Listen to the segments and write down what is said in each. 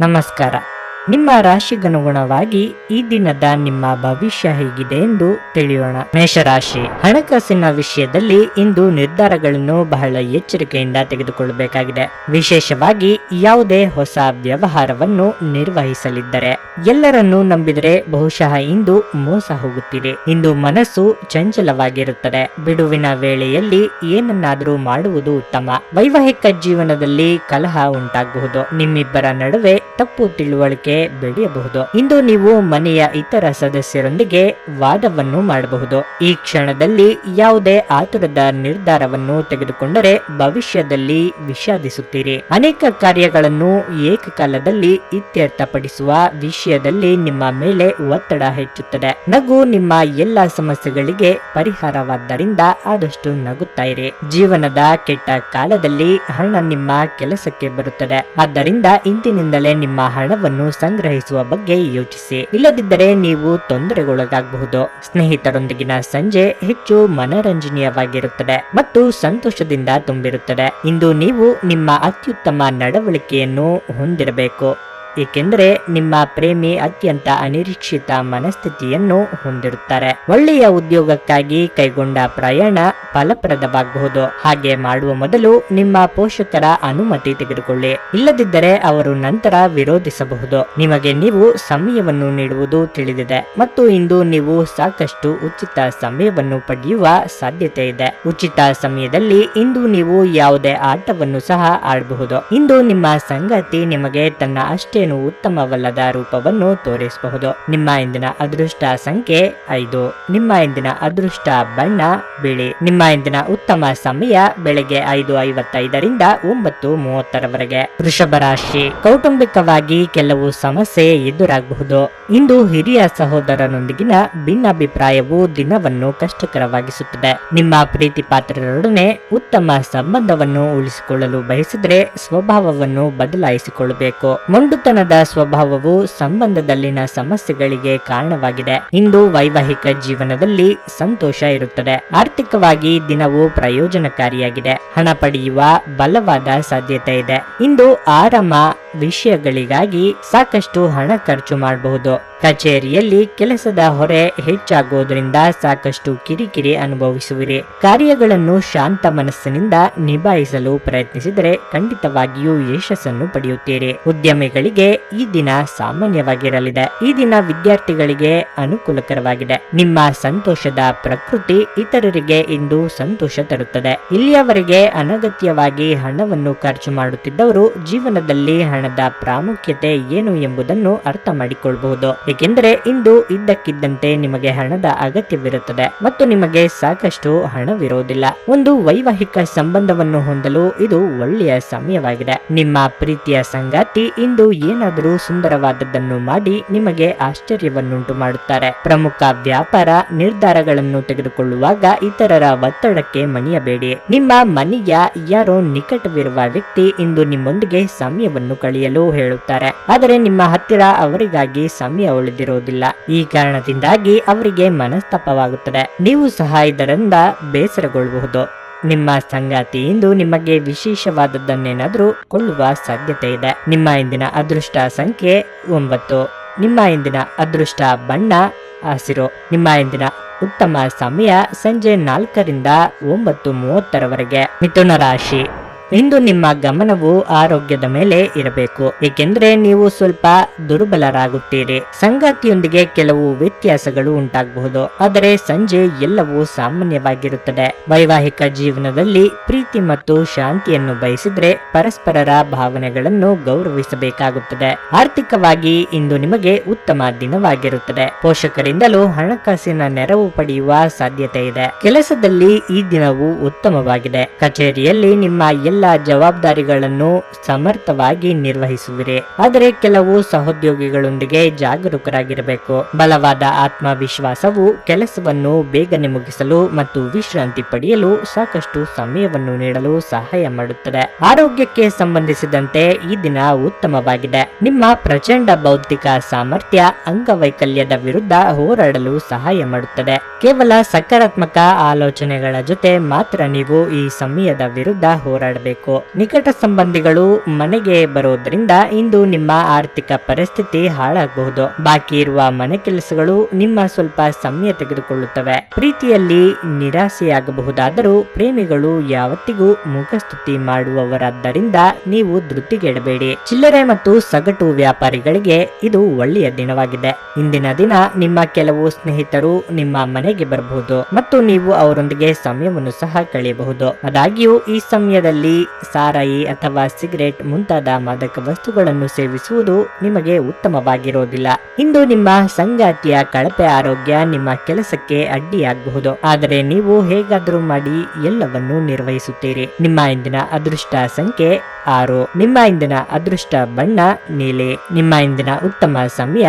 ನಮಸ್ಕಾರ. ನಿಮ್ಮ ರಾಶಿಗನುಗುಣವಾಗಿ ಈ ದಿನದ ನಿಮ್ಮ ಭವಿಷ್ಯ ಹೇಗಿದೆ ಎಂದು ತಿಳಿಯೋಣ. ಮೇಷರಾಶಿ. ಹಣಕಾಸಿನ ವಿಷಯದಲ್ಲಿ ಇಂದು ನಿರ್ಧಾರಗಳನ್ನು ಬಹಳ ಎಚ್ಚರಿಕೆಯಿಂದ ತೆಗೆದುಕೊಳ್ಳಬೇಕಾಗಿದೆ. ವಿಶೇಷವಾಗಿ ಯಾವುದೇ ಹೊಸ ವ್ಯವಹಾರವನ್ನು ನಿರ್ವಹಿಸಲಿದ್ದರೆ. ಎಲ್ಲರನ್ನೂ ನಂಬಿದರೆ ಬಹುಶಃ ಇಂದು ಮೋಸ ಹೋಗುತ್ತಿದೆ ಇಂದು ಮನಸ್ಸು ಚಂಚಲವಾಗಿರುತ್ತದೆ. ಬಿಡುವಿನ ವೇಳೆಯಲ್ಲಿ ಏನನ್ನಾದರೂ ಮಾಡುವುದು ಉತ್ತಮ. ವೈವಾಹಿಕ ಜೀವನದಲ್ಲಿ ಕಲಹ ಉಂಟಾಗಬಹುದು. ನಿಮ್ಮಿಬ್ಬರ ನಡುವೆ ತಪ್ಪು ತಿಳುವಳಿಕೆ ಬೆಳೆಯಬಹುದು. ಇಂದು ನೀವು ಮನೆಯ ಇತರ ಸದಸ್ಯರೊಂದಿಗೆ ವಾದವನ್ನು ಮಾಡಬಹುದು. ಈ ಕ್ಷಣದಲ್ಲಿ ಯಾವುದೇ ಆತುರದ ನಿರ್ಧಾರವನ್ನು ತೆಗೆದುಕೊಂಡರೆ ಭವಿಷ್ಯದಲ್ಲಿ ವಿಷಾದಿಸುತ್ತೀರಿ. ಅನೇಕ ಕಾರ್ಯಗಳನ್ನು ಏಕಕಾಲದಲ್ಲಿ ಇತ್ಯರ್ಥಪಡಿಸುವ ವಿಷಯದಲ್ಲಿ ನಿಮ್ಮ ಮೇಲೆ ಒತ್ತಡ ಹೆಚ್ಚುತ್ತದೆ. ನಗು ನಿಮ್ಮ ಎಲ್ಲಾ ಸಮಸ್ಯೆಗಳಿಗೆ ಪರಿಹಾರವಾದ್ದರಿಂದ ಆದಷ್ಟು ನಗುತ್ತಾ ಇರಿ. ಜೀವನದ ಕೆಟ್ಟ ಕಾಲದಲ್ಲಿ ಹಣ ನಿಮ್ಮ ಕೆಲಸಕ್ಕೆ ಬರುತ್ತದೆ. ಆದ್ದರಿಂದ ಇಂದಿನಿಂದಲೇ ನಿಮ್ಮ ಹಣವನ್ನು ಸಂಗ್ರಹಿಸುವ ಬಗ್ಗೆ ಯೋಚಿಸಿ. ಇಲ್ಲದಿದ್ದರೆ ನೀವು ತೊಂದರೆಗೊಳಗಾಗಬಹುದು. ಸ್ನೇಹಿತರೊಂದಿಗಿನ ಸಂಜೆ ಹೆಚ್ಚು ಮನರಂಜನೀಯವಾಗಿರುತ್ತದೆ ಮತ್ತು ಸಂತೋಷದಿಂದ ತುಂಬಿರುತ್ತದೆ. ಇಂದು ನೀವು ನಿಮ್ಮ ಅತ್ಯುತ್ತಮ ನಡವಳಿಕೆಯನ್ನು ಹೊಂದಿರಬೇಕು. ಏಕೆಂದರೆ ನಿಮ್ಮ ಪ್ರೇಮಿ ಅತ್ಯಂತ ಅನಿರೀಕ್ಷಿತ ಮನಸ್ಥಿತಿಯನ್ನು ಹೊಂದಿರುತ್ತಾರೆ. ಒಳ್ಳೆಯ ಉದ್ಯೋಗಕ್ಕಾಗಿ ಕೈಗೊಂಡ ಪ್ರಯಾಣ ಫಲಪ್ರದವಾಗಬಹುದು. ಹಾಗೆ ಮಾಡುವ ಮೊದಲು ನಿಮ್ಮ ಪೋಷಕರ ಅನುಮತಿ ತೆಗೆದುಕೊಳ್ಳಿ. ಇಲ್ಲದಿದ್ದರೆ ಅವರು ನಂತರ ವಿರೋಧಿಸಬಹುದು. ನಿಮಗೆ ನೀವು ಸಮಯವನ್ನು ನೀಡುವುದು ತಿಳಿದಿದೆ ಮತ್ತು ಇಂದು ನೀವು ಸಾಕಷ್ಟು ಉಚಿತ ಸಮಯವನ್ನು ಪಡೆಯುವ ಸಾಧ್ಯತೆ ಇದೆ. ಉಚಿತ ಸಮಯದಲ್ಲಿ ಇಂದು ನೀವು ಯಾವುದೇ ಆಟವನ್ನು ಸಹ ಆಡಬಹುದು. ಇಂದು ನಿಮ್ಮ ಸಂಗಾತಿ ನಿಮಗೆ ತನ್ನ ಅಷ್ಟೇನು ಉತ್ತಮವಲ್ಲದ ರೂಪವನ್ನು ತೋರಿಸಬಹುದು. ನಿಮ್ಮ ಇಂದಿನ ಅದೃಷ್ಟ ಸಂಖ್ಯೆ ಐದು. ನಿಮ್ಮ ಇಂದಿನ ಅದೃಷ್ಟ ಬಣ್ಣ, ಬಿಳಿ. ನಿಮ್ಮ ಇಂದಿನ ಉತ್ತಮ ಸಮಯ ಬೆಳಗ್ಗೆ ಐದು ಐವತ್ತೈದರಿಂದ ಒಂಬತ್ತು ಮೂವತ್ತರವರೆಗೆ. ವೃಷಭ ರಾಶಿ. ಕೌಟುಂಬಿಕವಾಗಿ ಕೆಲವು ಸಮಸ್ಯೆ ಎದುರಾಗಬಹುದು. ಇಂದು ಹಿರಿಯ ಸಹೋದರನೊಂದಿಗಿನ ಭಿನ್ನಾಭಿಪ್ರಾಯವು ದಿನವನ್ನು ಕಷ್ಟಕರವಾಗಿಸುತ್ತದೆ. ನಿಮ್ಮ ಪ್ರೀತಿ ಪಾತ್ರರೊಡನೆ ಉತ್ತಮ ಸಂಬಂಧವನ್ನು ಉಳಿಸಿಕೊಳ್ಳಲು ಬಯಸಿದ್ರೆ ಸ್ವಭಾವವನ್ನು ಬದಲಾಯಿಸಿಕೊಳ್ಳಬೇಕು. ಮೊಂಡುತನದ ಸ್ವಭಾವವು ಸಂಬಂಧದಲ್ಲಿನ ಸಮಸ್ಯೆಗಳಿಗೆ ಕಾರಣವಾಗಿದೆ. ಇಂದು ವೈವಾಹಿಕ ಜೀವನದಲ್ಲಿ ಸಂತೋಷ ಇರುತ್ತದೆ. ಆರ್ಥಿಕವಾಗಿ ದಿನವು ಪ್ರಯೋಜನಕಾರಿಯಾಗಿದೆ. ಹಣ ಪಡೆಯುವ ಬಲವಾದ ಸಾಧ್ಯತೆ ಇದೆ. ಇಂದು ಆರಾಮ ವಿಷಯಗಳಿಗಾಗಿ ಸಾಕಷ್ಟು ಹಣ ಖರ್ಚು ಮಾಡಬಹುದು. ಕಚೇರಿಯಲ್ಲಿ ಕೆಲಸದ ಹೊರೆ ಹೆಚ್ಚಾಗುವುದರಿಂದ ಸಾಕಷ್ಟು ಕಿರಿಕಿರಿ ಅನುಭವಿಸುವಿರಿ. ಕಾರ್ಯಗಳನ್ನು ಶಾಂತ ಮನಸ್ಸಿನಿಂದ ನಿಭಾಯಿಸಲು ಪ್ರಯತ್ನಿಸಿದರೆ ಖಂಡಿತವಾಗಿಯೂ ಯಶಸ್ಸನ್ನು ಪಡೆಯುತ್ತೀರಿ. ಉದ್ಯಮಿಗಳಿಗೆ ಈ ದಿನ ಸಾಮಾನ್ಯವಾಗಿರಲಿದೆ. ಈ ದಿನ ವಿದ್ಯಾರ್ಥಿಗಳಿಗೆ ಅನುಕೂಲಕರವಾಗಿದೆ. ನಿಮ್ಮ ಸಂತೋಷದ ಪ್ರಕೃತಿ ಇತರರಿಗೆ ಇಂದು ಸಂತೋಷ ತರುತ್ತದೆ. ಇಲ್ಲಿಯವರೆಗೆ ಅನಗತ್ಯವಾಗಿ ಹಣವನ್ನು ಖರ್ಚು ಮಾಡುತ್ತಿದ್ದವರು ಜೀವನದಲ್ಲಿ ಹಣದ ಪ್ರಾಮುಖ್ಯತೆ ಏನು ಎಂಬುದನ್ನು ಅರ್ಥ ಮಾಡಿಕೊಳ್ಳಬಹುದು ಏಕೆಂದರೆ ಇಂದು ಇದ್ದಕ್ಕಿದ್ದಂತೆ ನಿಮಗೆ ಹಣದ ಅಗತ್ಯವಿರುತ್ತದೆ ಮತ್ತು ನಿಮಗೆ ಸಾಕಷ್ಟು ಹಣವಿರುವುದಿಲ್ಲ. ಒಂದು ವೈವಾಹಿಕ ಸಂಬಂಧವನ್ನು ಹೊಂದಲು ಇದು ಒಳ್ಳೆಯ ಸಮಯವಾಗಿದೆ. ನಿಮ್ಮ ಪ್ರೀತಿಯ ಸಂಗಾತಿ ಇಂದು ಏನಾದರೂ ಸುಂದರವಾದದ್ದನ್ನು ಮಾಡಿ ನಿಮಗೆ ಆಶ್ಚರ್ಯವನ್ನುಂಟು ಮಾಡುತ್ತಾರೆ. ಪ್ರಮುಖ ವ್ಯಾಪಾರ ನಿರ್ಧಾರಗಳನ್ನು ತೆಗೆದುಕೊಳ್ಳುವಾಗ ಇತರರ ಒತ್ತಡಕ್ಕೆ ಮಣಿಯಬೇಡಿ. ನಿಮ್ಮ ಮನೆಯ ಯಾರೋ ನಿಕಟವಿರುವ ವ್ಯಕ್ತಿ ಇಂದು ನಿಮ್ಮೊಂದಿಗೆ ಸಮಯವನ್ನು ಕಳೆಯಲು ಹೇಳುತ್ತಾರೆ. ಆದರೆ ನಿಮ್ಮ ಹತ್ತಿರ ಅವರಿಗಾಗಿ ಸಮಯ ಉಳಿದಿರುವುದಿಲ್ಲ. ಈ ಕಾರಣದಿಂದಾಗಿ ಅವರಿಗೆ ಮನಸ್ತಾಪವಾಗುತ್ತದೆ. ನೀವು ಸಹ ಇದರಿಂದ ಬೇಸರಗೊಳ್ಳಬಹುದು ನಿಮ್ಮ ಸಂಗಾತಿ ಇಂದು ನಿಮಗೆ ವಿಶೇಷವಾದದ್ದನ್ನೇನಾದರೂ ಕೊಳ್ಳುವ ಸಾಧ್ಯತೆ ಇದೆ. ನಿಮ್ಮ ಇಂದಿನ ಅದೃಷ್ಟ ಸಂಖ್ಯೆ ಒಂಬತ್ತು. ನಿಮ್ಮ ಇಂದಿನ ಅದೃಷ್ಟ ಬಣ್ಣ ಹಸಿರು. ನಿಮ್ಮ ಇಂದಿನ ಉತ್ತಮ ಸಮಯ ಸಂಜೆ ನಾಲ್ಕರಿಂದ ಒಂಬತ್ತು ಮೂವತ್ತರವರೆಗೆ. ಮಿಥುನ ರಾಶಿ. ಇಂದು ನಿಮ್ಮ ಗಮನವು ಆರೋಗ್ಯದ ಮೇಲೆ ಇರಬೇಕು. ಏಕೆಂದರೆ ನೀವು ಸ್ವಲ್ಪ ದುರ್ಬಲರಾಗುತ್ತೀರಿ. ಸಂಗಾತಿಯೊಂದಿಗೆ ಕೆಲವು ವ್ಯತ್ಯಾಸಗಳು ಉಂಟಾಗಬಹುದು. ಆದರೆ ಸಂಜೆ ಎಲ್ಲವೂ ಸಾಮಾನ್ಯವಾಗಿರುತ್ತದೆ. ವೈವಾಹಿಕ ಜೀವನದಲ್ಲಿ ಪ್ರೀತಿ ಮತ್ತು ಶಾಂತಿಯನ್ನು ಬಯಸಿದ್ರೆ ಪರಸ್ಪರರ ಭಾವನೆಗಳನ್ನು ಗೌರವಿಸಬೇಕಾಗುತ್ತದೆ. ಆರ್ಥಿಕವಾಗಿ ಇಂದು ನಿಮಗೆ ಉತ್ತಮ ದಿನವಾಗಿರುತ್ತದೆ. ಪೋಷಕರಿಂದಲೂ ಹಣಕಾಸಿನ ನೆರವು ಪಡೆಯುವ ಸಾಧ್ಯತೆ ಇದೆ. ಕೆಲಸದಲ್ಲಿ ಈ ದಿನವು ಉತ್ತಮವಾಗಿದೆ. ಕಚೇರಿಯಲ್ಲಿ ನಿಮ್ಮ ಎಲ್ಲ ಜವಾಬ್ದಾರಿಗಳನ್ನು ಸಮರ್ಥವಾಗಿ ನಿರ್ವಹಿಸುವಿರಿ. ಆದರೆ ಕೆಲವು ಸಹೋದ್ಯೋಗಿಗಳೊಂದಿಗೆ ಜಾಗರೂಕರಾಗಿರಬೇಕು. ಬಲವಾದ ಆತ್ಮವಿಶ್ವಾಸವು ಕೆಲಸವನ್ನು ಬೇಗನೆ ಮುಗಿಸಲು ಮತ್ತು ವಿಶ್ರಾಂತಿ ಪಡೆಯಲು ಸಾಕಷ್ಟು ಸಮಯವನ್ನು ನೀಡಲು ಸಹಾಯ ಮಾಡುತ್ತದೆ. ಆರೋಗ್ಯಕ್ಕೆ ಸಂಬಂಧಿಸಿದಂತೆ ಈ ದಿನ ಉತ್ತಮವಾಗಿದೆ. ನಿಮ್ಮ ಪ್ರಚಂಡ ಬೌದ್ಧಿಕ ಸಾಮರ್ಥ್ಯ, ಅಂಗವೈಕಲ್ಯದ ವಿರುದ್ಧ ಹೋರಾಡಲು ಸಹಾಯ ಮಾಡುತ್ತದೆ. ಕೇವಲ ಸಕಾರಾತ್ಮಕ ಆಲೋಚನೆಗಳ ಜೊತೆ ಮಾತ್ರ ನೀವು ಈ ಸಮಯದ ವಿರುದ್ಧ ಹೋರಾಡಬೇಕು. ಮಾಡಬೇಕು. ನಿಕಟ ಸಂಬಂಧಿಗಳು ಮನೆಗೆ ಬರೋದ್ರಿಂದ ಇಂದು ನಿಮ್ಮ ಆರ್ಥಿಕ ಪರಿಸ್ಥಿತಿ ಹಾಳಾಗಬಹುದು. ಬಾಕಿ ಇರುವ ಮನೆ ಕೆಲಸಗಳು ನಿಮ್ಮ ಸ್ವಲ್ಪ ಸಮಯ ತೆಗೆದುಕೊಳ್ಳುತ್ತವೆ. ಪ್ರೀತಿಯಲ್ಲಿ ನಿರಾಸೆಯಾಗಬಹುದಾದರೂ ಪ್ರೇಮಿಗಳು ಯಾವತ್ತಿಗೂ ಮುಖಸ್ತುತಿ ಮಾಡುವವರಾದ್ದರಿಂದ ನೀವು ಧೃತಿಗೆಡಬೇಡಿ. ಚಿಲ್ಲರೆ ಮತ್ತು ಸಗಟು ವ್ಯಾಪಾರಿಗಳಿಗೆ ಇದು ಒಳ್ಳೆಯ ದಿನವಾಗಿದೆ. ಇಂದಿನ ದಿನ ನಿಮ್ಮ ಕೆಲವು ಸ್ನೇಹಿತರು ನಿಮ್ಮ ಮನೆಗೆ ಬರಬಹುದು ಮತ್ತು ನೀವು ಅವರೊಂದಿಗೆ ಸಮಯವನ್ನು ಸಹ ಕಳೆಯಬಹುದು. ಆದಾಗ್ಯೂ ಈ ಸಮಯದಲ್ಲಿ ಸಾರಾಯಿ ಅಥವಾ ಸಿಗರೆಟ್ ಮುಂತಾದ ಮಾದಕ ವಸ್ತುಗಳನ್ನು ಸೇವಿಸುವುದು ನಿಮಗೆ ಉತ್ತಮವಾಗಿರೋದಿಲ್ಲ. ಇಂದು ನಿಮ್ಮ ಸಂಗಾತಿಯ ಕಳಪೆ ಆರೋಗ್ಯ ನಿಮ್ಮ ಕೆಲಸಕ್ಕೆ ಅಡ್ಡಿಯಾಗಬಹುದು. ಆದರೆ ನೀವು ಹೇಗಾದರೂ ಮಾಡಿ ಎಲ್ಲವನ್ನು ನಿರ್ವಹಿಸುತ್ತೀರಿ. ನಿಮ್ಮ ಇಂದಿನ ಅದೃಷ್ಟ ಸಂಖ್ಯೆ ಆರು. ನಿಮ್ಮ ಇಂದಿನ ಅದೃಷ್ಟ ಬಣ್ಣ, ನೀಲಿ. ನಿಮ್ಮ ಇಂದಿನ ಉತ್ತಮ ಸಮಯ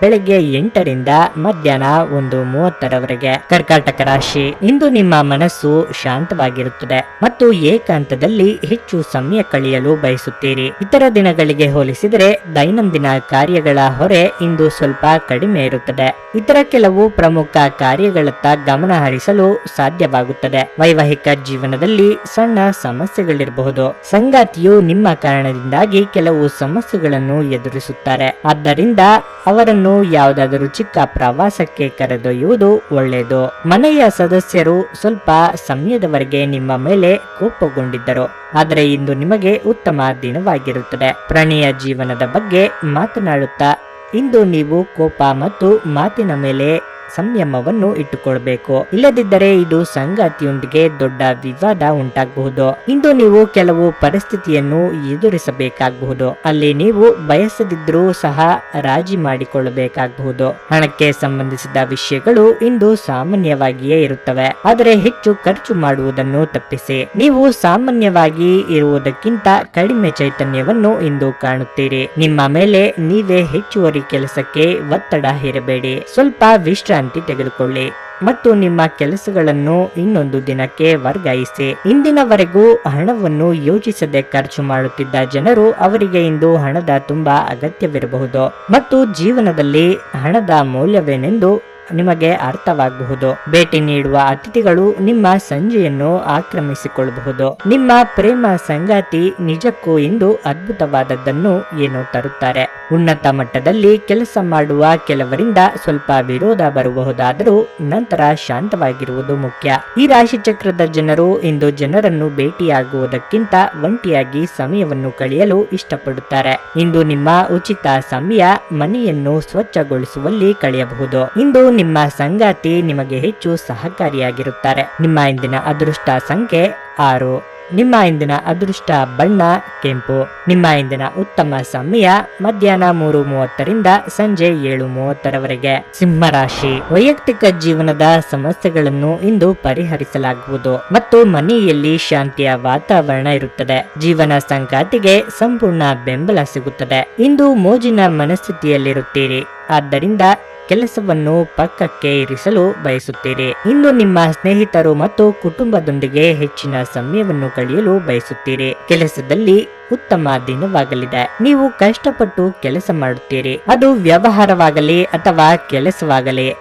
ಬೆಳಗ್ಗೆ ಎಂಟರಿಂದ ಮಧ್ಯಾಹ್ನ ಒಂದು ಮೂವತ್ತರವರೆಗೆ. ಕರ್ಕಾಟಕ ರಾಶಿ. ಇಂದು ನಿಮ್ಮ ಮನಸ್ಸು ಶಾಂತವಾಗಿರುತ್ತದೆ ಮತ್ತು ಏಕಾಂತದಲ್ಲಿ ಹೆಚ್ಚು ಸಮಯ ಕಳೆಯಲು ಬಯಸುತ್ತೀರಿ. ಇತರ ದಿನಗಳಿಗೆ ಹೋಲಿಸಿದರೆ ದೈನಂದಿನ ಕಾರ್ಯಗಳ ಹೊರೆ ಇಂದು ಸ್ವಲ್ಪ ಕಡಿಮೆ ಇರುತ್ತದೆ. ಇತರ ಕೆಲವು ಪ್ರಮುಖ ಕಾರ್ಯಗಳತ್ತ ಗಮನ ಹರಿಸಲು ಸಾಧ್ಯವಾಗುತ್ತದೆ. ವೈವಾಹಿಕ ಜೀವನದಲ್ಲಿ ಸಣ್ಣ ಸಮಸ್ಯೆಗಳಿರಬಹುದು. ಸಂಗಾತಿಯು ನಿಮ್ಮ ಕಾರಣದಿಂದಾಗಿ ಕೆಲವು ಸಮಸ್ಯೆಗಳನ್ನು ಎದುರಿಸುತ್ತಾರೆ. ಆದ್ದರಿಂದ ಅವರನ್ನು ಯಾವುದಾದರೂ ಚಿಕ್ಕ ಪ್ರವಾಸಕ್ಕೆ ಕರೆದೊಯ್ಯುವುದು ಒಳ್ಳೆಯದು. ಮನೆಯ ಸದಸ್ಯರು ಸ್ವಲ್ಪ ಸಮಯದವರೆಗೆ ನಿಮ್ಮ ಮೇಲೆ ಕೋಪಗೊಂಡಿದ್ದರು. ಆದರೆ ಇಂದು ನಿಮಗೆ ಉತ್ತಮ ದಿನವಾಗಿರುತ್ತದೆ. ಪ್ರಣಯ ಜೀವನದ ಬಗ್ಗೆ ಮಾತನಾಡುತ್ತಾ ಇಂದು ನೀವು ಕೋಪ ಮತ್ತು ಮಾತಿನ ಮೇಲೆ ಸಂಯಮವನ್ನು ಇಟ್ಟುಕೊಳ್ಬೇಕು. ಇಲ್ಲದಿದ್ದರೆ ಇದು ಸಂಗಾತಿಯೊಂದಿಗೆ ದೊಡ್ಡ ವಿವಾದ ಉಂಟಾಗಬಹುದು. ಇಂದು ನೀವು ಕೆಲವು ಪರಿಸ್ಥಿತಿಯನ್ನು ಎದುರಿಸಬೇಕಾಗಬಹುದು. ಅಲ್ಲಿ ನೀವು ಬಯಸದಿದ್ರೂ ಸಹ ರಾಜಿ ಮಾಡಿಕೊಳ್ಳಬೇಕಾಗಬಹುದು. ಹಣಕ್ಕೆ ಸಂಬಂಧಿಸಿದ ವಿಷಯಗಳು ಇಂದು ಸಾಮಾನ್ಯವಾಗಿಯೇ ಇರುತ್ತವೆ. ಆದರೆ ಹೆಚ್ಚು ಖರ್ಚು ಮಾಡುವುದನ್ನು ತಪ್ಪಿಸಿ. ನೀವು ಸಾಮಾನ್ಯವಾಗಿ ಇರುವುದಕ್ಕಿಂತ ಕಡಿಮೆ ಚೈತನ್ಯವನ್ನು ಇಂದು ಕಾಣುತ್ತೀರಿ. ನಿಮ್ಮ ಮೇಲೆ ನೀವೇ ಹೆಚ್ಚುವರಿ ಕೆಲಸಕ್ಕೆ ಒತ್ತಡ ಹೇರಬೇಡಿ. ಸ್ವಲ್ಪ ವಿಶ್ರಾಂತಿ ತೆಗೆದುಕೊಳ್ಳಿ ಮತ್ತು ನಿಮ್ಮ ಕೆಲಸಗಳನ್ನು ಇನ್ನೊಂದು ದಿನಕ್ಕೆ ವರ್ಗಾಯಿಸಿ. ಇಂದಿನವರೆಗೂ ಹಣವನ್ನು ಯೋಚಿಸದೆ ಖರ್ಚು ಮಾಡುತ್ತಿದ್ದ ಜನರು ಅವರಿಗೆ ಇಂದು ಹಣದ ತುಂಬಾ ಅಗತ್ಯವಿರಬಹುದು. ಮತ್ತು ಜೀವನದಲ್ಲಿ ಹಣದ ಮೌಲ್ಯವೇನೆಂದು ನಿಮಗೆ ಅರ್ಥವಾಗಬಹುದು ಭೇಟಿ ನೀಡುವ ಅತಿಥಿಗಳು ನಿಮ್ಮ ಸಂಜೆಯನ್ನು ಆಕ್ರಮಿಸಿಕೊಳ್ಳಬಹುದು. ನಿಮ್ಮ ಪ್ರೇಮ ಸಂಗಾತಿ ನಿಜಕ್ಕೂ ಇಂದು ಅದ್ಭುತವಾದದ್ದನ್ನು ಏನೋ ತರುತ್ತಾರೆ. ಉನ್ನತ ಮಟ್ಟದಲ್ಲಿ ಕೆಲಸ ಮಾಡುವ ಕೆಲವರಿಂದ ಸ್ವಲ್ಪ ವಿರೋಧ ಬರಬಹುದಾದರೂ ನಂತರ ಶಾಂತವಾಗಿರುವುದು ಮುಖ್ಯ. ಈ ರಾಶಿ ಚಕ್ರದ ಜನರು ಇಂದು ಜನರನ್ನು ಭೇಟಿಯಾಗುವುದಕ್ಕಿಂತ ಒಂಟಿಯಾಗಿ ಸಮಯವನ್ನು ಕಳೆಯಲು ಇಷ್ಟಪಡುತ್ತಾರೆ. ಇಂದು ನಿಮ್ಮ ಉಚಿತ ಸಮಯ ಮನೆಯನ್ನು ಸ್ವಚ್ಛಗೊಳಿಸುವಲ್ಲಿ ಕಳೆಯಬಹುದು. ಇಂದು ನಿಮ್ಮ ಸಂಗಾತಿ ನಿಮಗೆ ಹೆಚ್ಚು ಸಹಕಾರಿಯಾಗಿರುತ್ತಾರೆ. ನಿಮ್ಮ ಇಂದಿನ ಅದೃಷ್ಟ ಸಂಖ್ಯೆ ಆರು. ನಿಮ್ಮ ಇಂದಿನ ಅದೃಷ್ಟ ಬಣ್ಣ ಕೆಂಪು. ನಿಮ್ಮ ಇಂದಿನ ಉತ್ತಮ ಸಮಯ ಮಧ್ಯಾಹ್ನ ಮೂರು ಮೂವತ್ತರಿಂದ ಸಂಜೆ ಏಳು ಮೂವತ್ತರವರೆಗೆ. ಸಿಂಹರಾಶಿ. ವೈಯಕ್ತಿಕ ಜೀವನದ ಸಮಸ್ಯೆಗಳನ್ನು ಇಂದು ಪರಿಹರಿಸಲಾಗುವುದು ಮತ್ತು ಮನೆಯಲ್ಲಿ ಶಾಂತಿಯ ವಾತಾವರಣ ಇರುತ್ತದೆ. ಜೀವನ ಸಂಗಾತಿಗೆ ಸಂಪೂರ್ಣ ಬೆಂಬಲ ಸಿಗುತ್ತದೆ. ಇಂದು ಮೋಜಿನ ಮನಸ್ಥಿತಿಯಲ್ಲಿರುತ್ತೀರಿ. ಆದ್ದರಿಂದ ಕೆಲಸವನ್ನು ಪಕ್ಕಕ್ಕೆ ಇರಿಸಲು ಬಯಸುತ್ತೀರಿ. ಇನ್ನು ನಿಮ್ಮ ಸ್ನೇಹಿತರು ಮತ್ತು ಕುಟುಂಬದೊಂದಿಗೆ ಹೆಚ್ಚಿನ ಸಮಯವನ್ನು ಕಳೆಯಲು ಬಯಸುತ್ತೀರಿ. ಕೆಲಸದಲ್ಲಿ ಉತ್ತಮ ದಿನವಾಗಲಿದೆ. ನೀವು ಕಷ್ಟಪಟ್ಟು ಕೆಲಸ ಮಾಡುತ್ತೀರಿ. ಅದು ವ್ಯವಹಾರವಾಗಲಿ ಅಥವಾ ಕೆಲಸವಾಗಲಿ,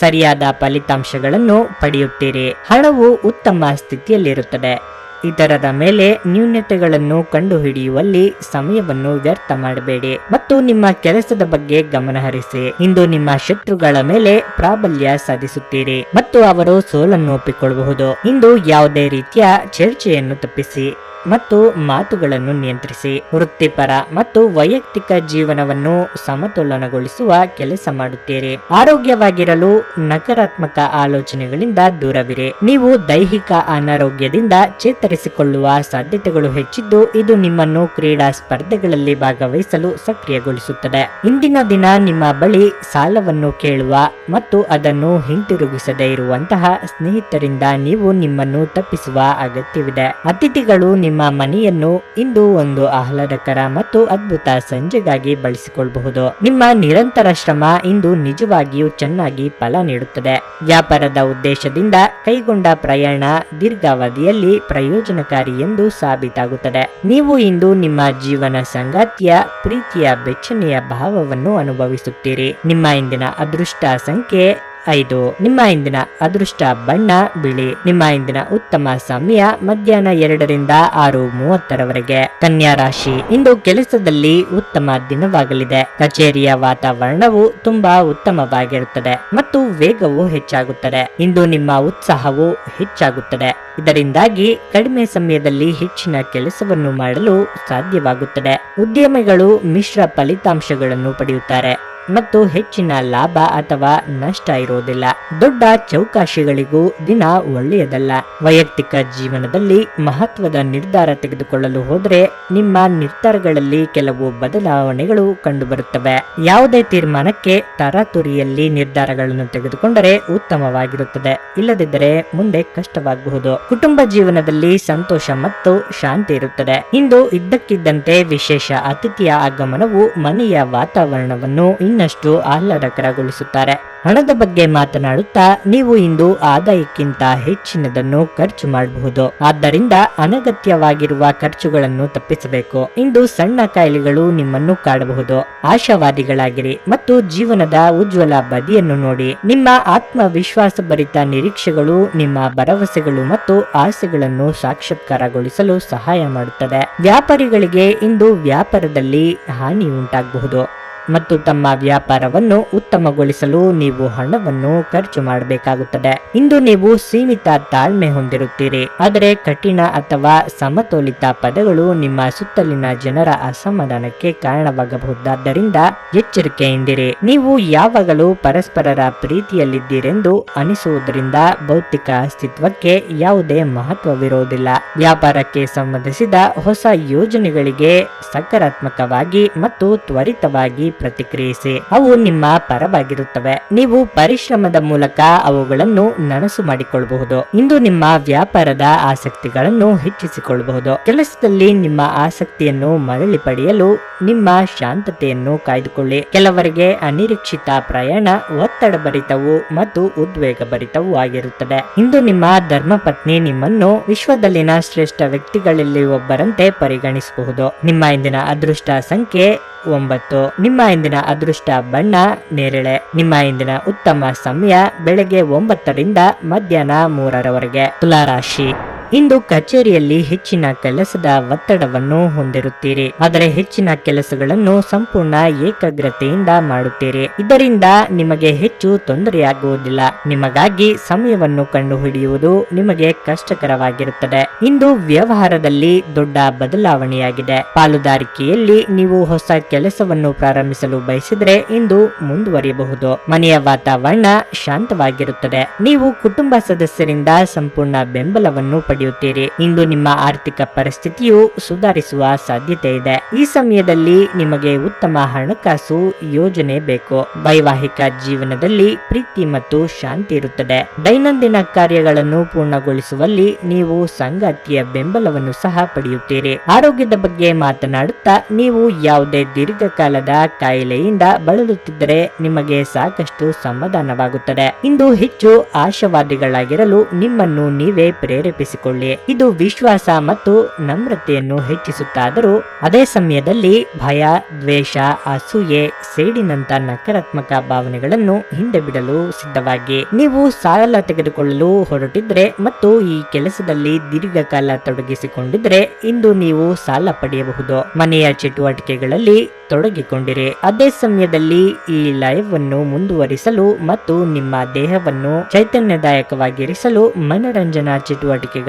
ಸರಿಯಾದ ಫಲಿತಾಂಶಗಳನ್ನು ಪಡೆಯುತ್ತೀರಿ. ಹಣವು ಉತ್ತಮ ಸ್ಥಿತಿಯಲ್ಲಿರುತ್ತದೆ. ಇತರರ ಮೇಲೆ ನ್ಯೂನತೆಗಳನ್ನು ಕಂಡುಹಿಡಿಯುವಲ್ಲಿ ಸಮಯವನ್ನು ವ್ಯರ್ಥ ಮಾಡಬೇಡಿ. ಮತ್ತು ನಿಮ್ಮ ಕೆಲಸದ ಬಗ್ಗೆ ಗಮನಹರಿಸಿ ಇಂದು ನಿಮ್ಮ ಶತ್ರುಗಳ ಮೇಲೆ ಪ್ರಾಬಲ್ಯ ಸಾಧಿಸುತ್ತೀರಿ. ಮತ್ತು ಅವರು ಸೋಲನ್ನು ಒಪ್ಪಿಕೊಳ್ಳಬಹುದು. ಇಂದು ಯಾವುದೇ ರೀತಿಯ ಚರ್ಚೆಯನ್ನು ತಪ್ಪಿಸಿ. ಮತ್ತು ಮಾತುಗಳನ್ನು ನಿಯಂತ್ರಿಸಿ. ವೃತ್ತಿಪರ ಮತ್ತು ವೈಯಕ್ತಿಕ ಜೀವನವನ್ನು ಸಮತೋಲನಗೊಳಿಸುವ ಕೆಲಸ ಮಾಡುತ್ತೀರಿ. ಆರೋಗ್ಯವಾಗಿರಲು ನಕಾರಾತ್ಮಕ ಆಲೋಚನೆಗಳಿಂದ ದೂರವಿರಿ. ನೀವು ದೈಹಿಕ ಅನಾರೋಗ್ಯದಿಂದ ಚೇತರಿಸಿಕೊಳ್ಳುವ ಸಾಧ್ಯತೆಗಳು ಹೆಚ್ಚಿದ್ದು, ಇದು ನಿಮ್ಮನ್ನು ಕ್ರೀಡಾ ಸ್ಪರ್ಧೆಗಳಲ್ಲಿ ಭಾಗವಹಿಸಲು ಸಕ್ರಿಯಗೊಳಿಸುತ್ತದೆ. ಇಂದಿನ ದಿನ ನಿಮ್ಮ ಬಳಿ ಸಾಲವನ್ನು ಕೇಳುವ ಮತ್ತು ಅದನ್ನು ಹಿಂತಿರುಗಿಸದೇ ಇರುವಂತಹ ಸ್ನೇಹಿತರಿಂದ ನೀವು ನಿಮ್ಮನ್ನು ತಪ್ಪಿಸುವ ಅಗತ್ಯವಿದೆ. ಅತಿಥಿಗಳು ನಿಮ್ಮ ಮನೆಯನ್ನು ಇಂದು ಒಂದು ಆಹ್ಲಾದಕರ ಮತ್ತು ಅದ್ಭುತ ಸಂಜೆಗಾಗಿ ಬಳಸಿಕೊಳ್ಳಬಹುದು ನಿಮ್ಮ ನಿರಂತರ ಶ್ರಮ ಇಂದು ನಿಜವಾಗಿಯೂ ಚೆನ್ನಾಗಿ ಫಲ ನೀಡುತ್ತದೆ. ವ್ಯಾಪಾರದ ಉದ್ದೇಶದಿಂದ ಕೈಗೊಂಡ ಪ್ರಯಾಣ ದೀರ್ಘಾವಧಿಯಲ್ಲಿ ಪ್ರಯೋಜನಕಾರಿ ಎಂದು ಸಾಬೀತಾಗುತ್ತದೆ. ನೀವು ಇಂದು ನಿಮ್ಮ ಜೀವನ ಸಂಗಾತಿಯ ಪ್ರೀತಿಯ ಬೆಚ್ಚನೆಯ ಭಾವವನ್ನು ಅನುಭವಿಸುತ್ತೀರಿ. ನಿಮ್ಮ ಇಂದಿನ ಅದೃಷ್ಟ ಸಂಖ್ಯೆ ಐದು. ನಿಮ್ಮ ಇಂದಿನ ಅದೃಷ್ಟ ಬಣ್ಣ, ಬಿಳಿ. ನಿಮ್ಮ ಇಂದಿನ ಉತ್ತಮ ಸಮಯ ಮಧ್ಯಾಹ್ನ ಎರಡರಿಂದ ಆರು ಮೂವತ್ತರವರೆಗೆ. ಕನ್ಯಾ ರಾಶಿ. ಇಂದು ಕೆಲಸದಲ್ಲಿ ಉತ್ತಮ ದಿನವಾಗಲಿದೆ. ಕಚೇರಿಯ ವಾತಾವರಣವು ತುಂಬಾ ಉತ್ತಮವಾಗಿರುತ್ತದೆ ಮತ್ತು ವೇಗವು ಹೆಚ್ಚಾಗುತ್ತದೆ. ಇಂದು ನಿಮ್ಮ ಉತ್ಸಾಹವು ಹೆಚ್ಚಾಗುತ್ತದೆ. ಇದರಿಂದಾಗಿ ಕಡಿಮೆ ಸಮಯದಲ್ಲಿ ಹೆಚ್ಚಿನ ಕೆಲಸವನ್ನು ಮಾಡಲು ಸಾಧ್ಯವಾಗುತ್ತದೆ. ಉದ್ಯಮಿಗಳು ಮಿಶ್ರ ಫಲಿತಾಂಶಗಳನ್ನು ಪಡೆಯುತ್ತಾರೆ. ಮತ್ತು ಹೆಚ್ಚಿನ ಲಾಭ ಅಥವಾ ನಷ್ಟ ಇರುವುದಿಲ್ಲ ದೊಡ್ಡ ಚೌಕಾಶಿಗಳಿಗೂ ದಿನ ಒಳ್ಳೆಯದಲ್ಲ. ವೈಯಕ್ತಿಕ ಜೀವನದಲ್ಲಿ ಮಹತ್ವದ ನಿರ್ಧಾರ ತೆಗೆದುಕೊಳ್ಳಲು ಹೋದರೆ ನಿಮ್ಮ ನಿರ್ಧಾರಗಳಲ್ಲಿ ಕೆಲವು ಬದಲಾವಣೆಗಳು ಕಂಡುಬರುತ್ತವೆ. ಯಾವುದೇ ತೀರ್ಮಾನಕ್ಕೆ ತರಾತುರಿಯಲ್ಲಿ ನಿರ್ಧಾರಗಳನ್ನು ತೆಗೆದುಕೊಂಡರೆ ಉತ್ತಮವಾಗಿರುತ್ತದೆ. ಇಲ್ಲದಿದ್ದರೆ ಮುಂದೆ ಕಷ್ಟವಾಗಬಹುದು. ಕುಟುಂಬ ಜೀವನದಲ್ಲಿ ಸಂತೋಷ ಮತ್ತು ಶಾಂತಿ ಇರುತ್ತದೆ. ಇಂದು ಇದ್ದಕ್ಕಿದ್ದಂತೆ ವಿಶೇಷ ಅತಿಥಿಯ ಆಗಮನವು ಮನೆಯ ವಾತಾವರಣವನ್ನು ಇನ್ನಷ್ಟು ಆಹ್ಲಾದಕರಗೊಳಿಸುತ್ತಾರೆ. ಹಣದ ಬಗ್ಗೆ ಮಾತನಾಡುತ್ತಾ ನೀವು ಇಂದು ಆದಾಯಕ್ಕಿಂತ ಹೆಚ್ಚಿನದನ್ನು ಖರ್ಚು ಮಾಡಬಹುದು. ಆದ್ದರಿಂದ ಅನಗತ್ಯವಾಗಿರುವ ಖರ್ಚುಗಳನ್ನು ತಪ್ಪಿಸಬೇಕು. ಇಂದು ಸಣ್ಣ ಕಾಯಿಲೆಗಳು ನಿಮ್ಮನ್ನು ಕಾಡಬಹುದು. ಆಶಾವಾದಿಗಳಾಗಿರಿ ಮತ್ತು ಜೀವನದ ಉಜ್ವಲ ಬದಿಯನ್ನು ನೋಡಿ. ನಿಮ್ಮ ಆತ್ಮವಿಶ್ವಾಸಭರಿತ ನಿರೀಕ್ಷೆಗಳು, ನಿಮ್ಮ ಭರವಸೆಗಳು ಮತ್ತು ಆಸೆಗಳನ್ನು ಸಾಕ್ಷಾತ್ಕಾರಗೊಳಿಸಲು ಸಹಾಯ ಮಾಡುತ್ತದೆ. ವ್ಯಾಪಾರಿಗಳಿಗೆ ಇಂದು ವ್ಯಾಪಾರದಲ್ಲಿ ಹಾನಿ ಉಂಟಾಗಬಹುದು ಮತ್ತು ತಮ್ಮ ವ್ಯಾಪಾರವನ್ನು ಉತ್ತಮಗೊಳಿಸಲು ನೀವು ಹಣವನ್ನು ಖರ್ಚು ಮಾಡಬೇಕಾಗುತ್ತದೆ. ಇಂದು ನೀವು ಸೀಮಿತ ತಾಳ್ಮೆ ಹೊಂದಿರುತ್ತೀರಿ. ಆದರೆ ಕಠಿಣ ಅಥವಾ ಸಮತೋಲಿತ ಪದಗಳು ನಿಮ್ಮ ಸುತ್ತಲಿನ ಜನರ ಅಸಮಾಧಾನಕ್ಕೆ ಕಾರಣವಾಗಬಹುದಾದ್ದರಿಂದ ಎಚ್ಚರಿಕೆಯಿಂದಿರಿ. ನೀವು ಯಾವಾಗಲೂ ಪರಸ್ಪರರ ಪ್ರೀತಿಯಲ್ಲಿದ್ದೀರೆಂದು ಅನಿಸುವುದರಿಂದ ಭೌತಿಕ ಅಸ್ತಿತ್ವಕ್ಕೆ ಯಾವುದೇ ಮಹತ್ವವಿರುವುದಿಲ್ಲ. ವ್ಯಾಪಾರಕ್ಕೆ ಸಂಬಂಧಿಸಿದ ಹೊಸ ಯೋಜನೆಗಳಿಗೆ ಸಕಾರಾತ್ಮಕವಾಗಿ ಮತ್ತು ತ್ವರಿತವಾಗಿ ಪ್ರತಿಕ್ರಿಯಿಸಿ, ಅವು ನಿಮ್ಮ ಪರವಾಗಿರುತ್ತವೆ. ನೀವು ಪರಿಶ್ರಮದ ಮೂಲಕ ಅವುಗಳನ್ನು ನನಸು ಮಾಡಿಕೊಳ್ಳಬಹುದು. ಇಂದು ನಿಮ್ಮ ವ್ಯಾಪಾರದ ಆಸಕ್ತಿಗಳನ್ನು ಹೆಚ್ಚಿಸಿಕೊಳ್ಳಬಹುದು. ಕೆಲಸದಲ್ಲಿ ನಿಮ್ಮ ಆಸಕ್ತಿಯನ್ನು ಮರಳಿ ಪಡೆಯಲು ನಿಮ್ಮ ಶಾಂತತೆಯನ್ನು ಕಾಯ್ದುಕೊಳ್ಳಿ. ಕೆಲವರಿಗೆ ಅನಿರೀಕ್ಷಿತ ಪ್ರಯಾಣ ಒತ್ತಡ ಭರಿತವು ಮತ್ತು ಉದ್ವೇಗ ಭರಿತವೂ ಆಗಿರುತ್ತದೆ. ಇಂದು ನಿಮ್ಮ ಧರ್ಮಪತ್ನಿ ನಿಮ್ಮನ್ನು ವಿಶ್ವದಲ್ಲಿನ ಶ್ರೇಷ್ಠ ವ್ಯಕ್ತಿಗಳಲ್ಲಿ ಒಬ್ಬರಂತೆ ಪರಿಗಣಿಸಬಹುದು. ನಿಮ್ಮ ಇಂದಿನ ಅದೃಷ್ಟ ಸಂಖ್ಯೆ ಒಂಬತ್ತು. ನಿಮ್ಮ ಇಂದಿನ ಅದೃಷ್ಟ ಬಣ್ಣ, ನೇರಳೆ. ನಿಮ್ಮ ಇಂದಿನ ಉತ್ತಮ ಸಮಯ ಬೆಳಗ್ಗೆ ಒಂಬತ್ತರಿಂದ ಮಧ್ಯಾಹ್ನ ಮೂರರವರೆಗೆ. ತುಲಾರಾಶಿ. ಇಂದು ಕಚೇರಿಯಲ್ಲಿ ಹೆಚ್ಚಿನ ಕೆಲಸದ ಒತ್ತಡವನ್ನು ಹೊಂದಿರುತ್ತೀರಿ. ಆದರೆ ಹೆಚ್ಚಿನ ಕೆಲಸಗಳನ್ನು ಸಂಪೂರ್ಣ ಏಕಾಗ್ರತೆಯಿಂದ ಮಾಡುತ್ತೀರಿ. ಇದರಿಂದ ನಿಮಗೆ ಹೆಚ್ಚು ತೊಂದರೆಯಾಗುವುದಿಲ್ಲ. ನಿಮಗಾಗಿ ಸಮಯವನ್ನು ಕಂಡುಹಿಡಿಯುವುದು ನಿಮಗೆ ಕಷ್ಟಕರವಾಗಿರುತ್ತದೆ. ಇಂದು ವ್ಯವಹಾರದಲ್ಲಿ ದೊಡ್ಡ ಬದಲಾವಣೆಯಾಗಿದೆ. ಪಾಲುದಾರಿಕೆಯಲ್ಲಿ ನೀವು ಹೊಸ ಕೆಲಸವನ್ನು ಪ್ರಾರಂಭಿಸಲು ಬಯಸಿದರೆ ಇಂದು ಮುಂದುವರಿಯಬಹುದು. ಮನೆಯ ವಾತಾವರಣ ಶಾಂತವಾಗಿರುತ್ತದೆ. ನೀವು ಕುಟುಂಬ ಸದಸ್ಯರಿಂದ ಸಂಪೂರ್ಣ ಬೆಂಬಲವನ್ನು ಪಡೆಯುತ್ತೀರಿ ಇಂದು ನಿಮ್ಮ ಆರ್ಥಿಕ ಪರಿಸ್ಥಿತಿಯು ಸುಧಾರಿಸುವ ಸಾಧ್ಯತೆ ಇದೆ. ಈ ಸಮಯದಲ್ಲಿ ನಿಮಗೆ ಉತ್ತಮ ಹಣಕಾಸು ಯೋಜನೆ ಬೇಕು. ವೈವಾಹಿಕ ಜೀವನದಲ್ಲಿ ಪ್ರೀತಿ ಮತ್ತು ಶಾಂತಿ ಇರುತ್ತದೆ. ದೈನಂದಿನ ಕಾರ್ಯಗಳನ್ನು ಪೂರ್ಣಗೊಳಿಸುವಲ್ಲಿ ನೀವು ಸಂಗಾತಿಯ ಬೆಂಬಲವನ್ನು ಸಹ ಪಡೆಯುತ್ತೀರಿ. ಆರೋಗ್ಯದ ಬಗ್ಗೆ ಮಾತನಾಡುತ್ತಾ ನೀವು ಯಾವುದೇ ದೀರ್ಘಕಾಲದ ಕಾಯಿಲೆಯಿಂದ ಬಳಲುತ್ತಿದ್ದರೆ ನಿಮಗೆ ಸಾಕಷ್ಟು ಸಮಾಧಾನವಾಗುತ್ತದೆ. ಇಂದು ಹೆಚ್ಚು ಆಶಾವಾದಿಗಳಾಗಿರಲು ನಿಮ್ಮನ್ನು ನೀವೇ ಪ್ರೇರೇಪಿಸಿಕೊಳ್ಳಿ. ಇದು ವಿಶ್ವಾಸ ಮತ್ತು ನಮ್ರತೆಯನ್ನು ಹೆಚ್ಚಿಸುತ್ತಾದರೂ, ಅದೇ ಸಮಯದಲ್ಲಿ ಭಯ, ದ್ವೇಷ, ಅಸೂಯೆ, ಸೇಡಿನಂತ ನಕಾರಾತ್ಮಕ ಭಾವನೆಗಳನ್ನು ಹಿಂದೆ ಬಿಡಲು ಸಿದ್ಧವಾಗಿ. ನೀವು ಸಾಲ ತೆಗೆದುಕೊಳ್ಳಲು ಹೊರಟಿದ್ರೆ ಮತ್ತು ಈ ಕೆಲಸದಲ್ಲಿ ದೀರ್ಘಕಾಲ ತೊಡಗಿಸಿಕೊಂಡಿದ್ರೆ, ಇಂದು ನೀವು ಸಾಲ ಪಡೆಯಬಹುದು. ಮನೆಯ ಚಟುವಟಿಕೆಗಳಲ್ಲಿ ತೊಡಗಿಕೊಂಡಿರಿ. ಅದೇ ಸಮಯದಲ್ಲಿ ಈ ಲೈವ್ ಅನ್ನು ಮುಂದುವರಿಸಲು ಮತ್ತು ನಿಮ್ಮ ದೇಹವನ್ನು ಚೈತನ್ಯದಾಯಕವಾಗಿರಿಸಲು ಮನರಂಜನಾ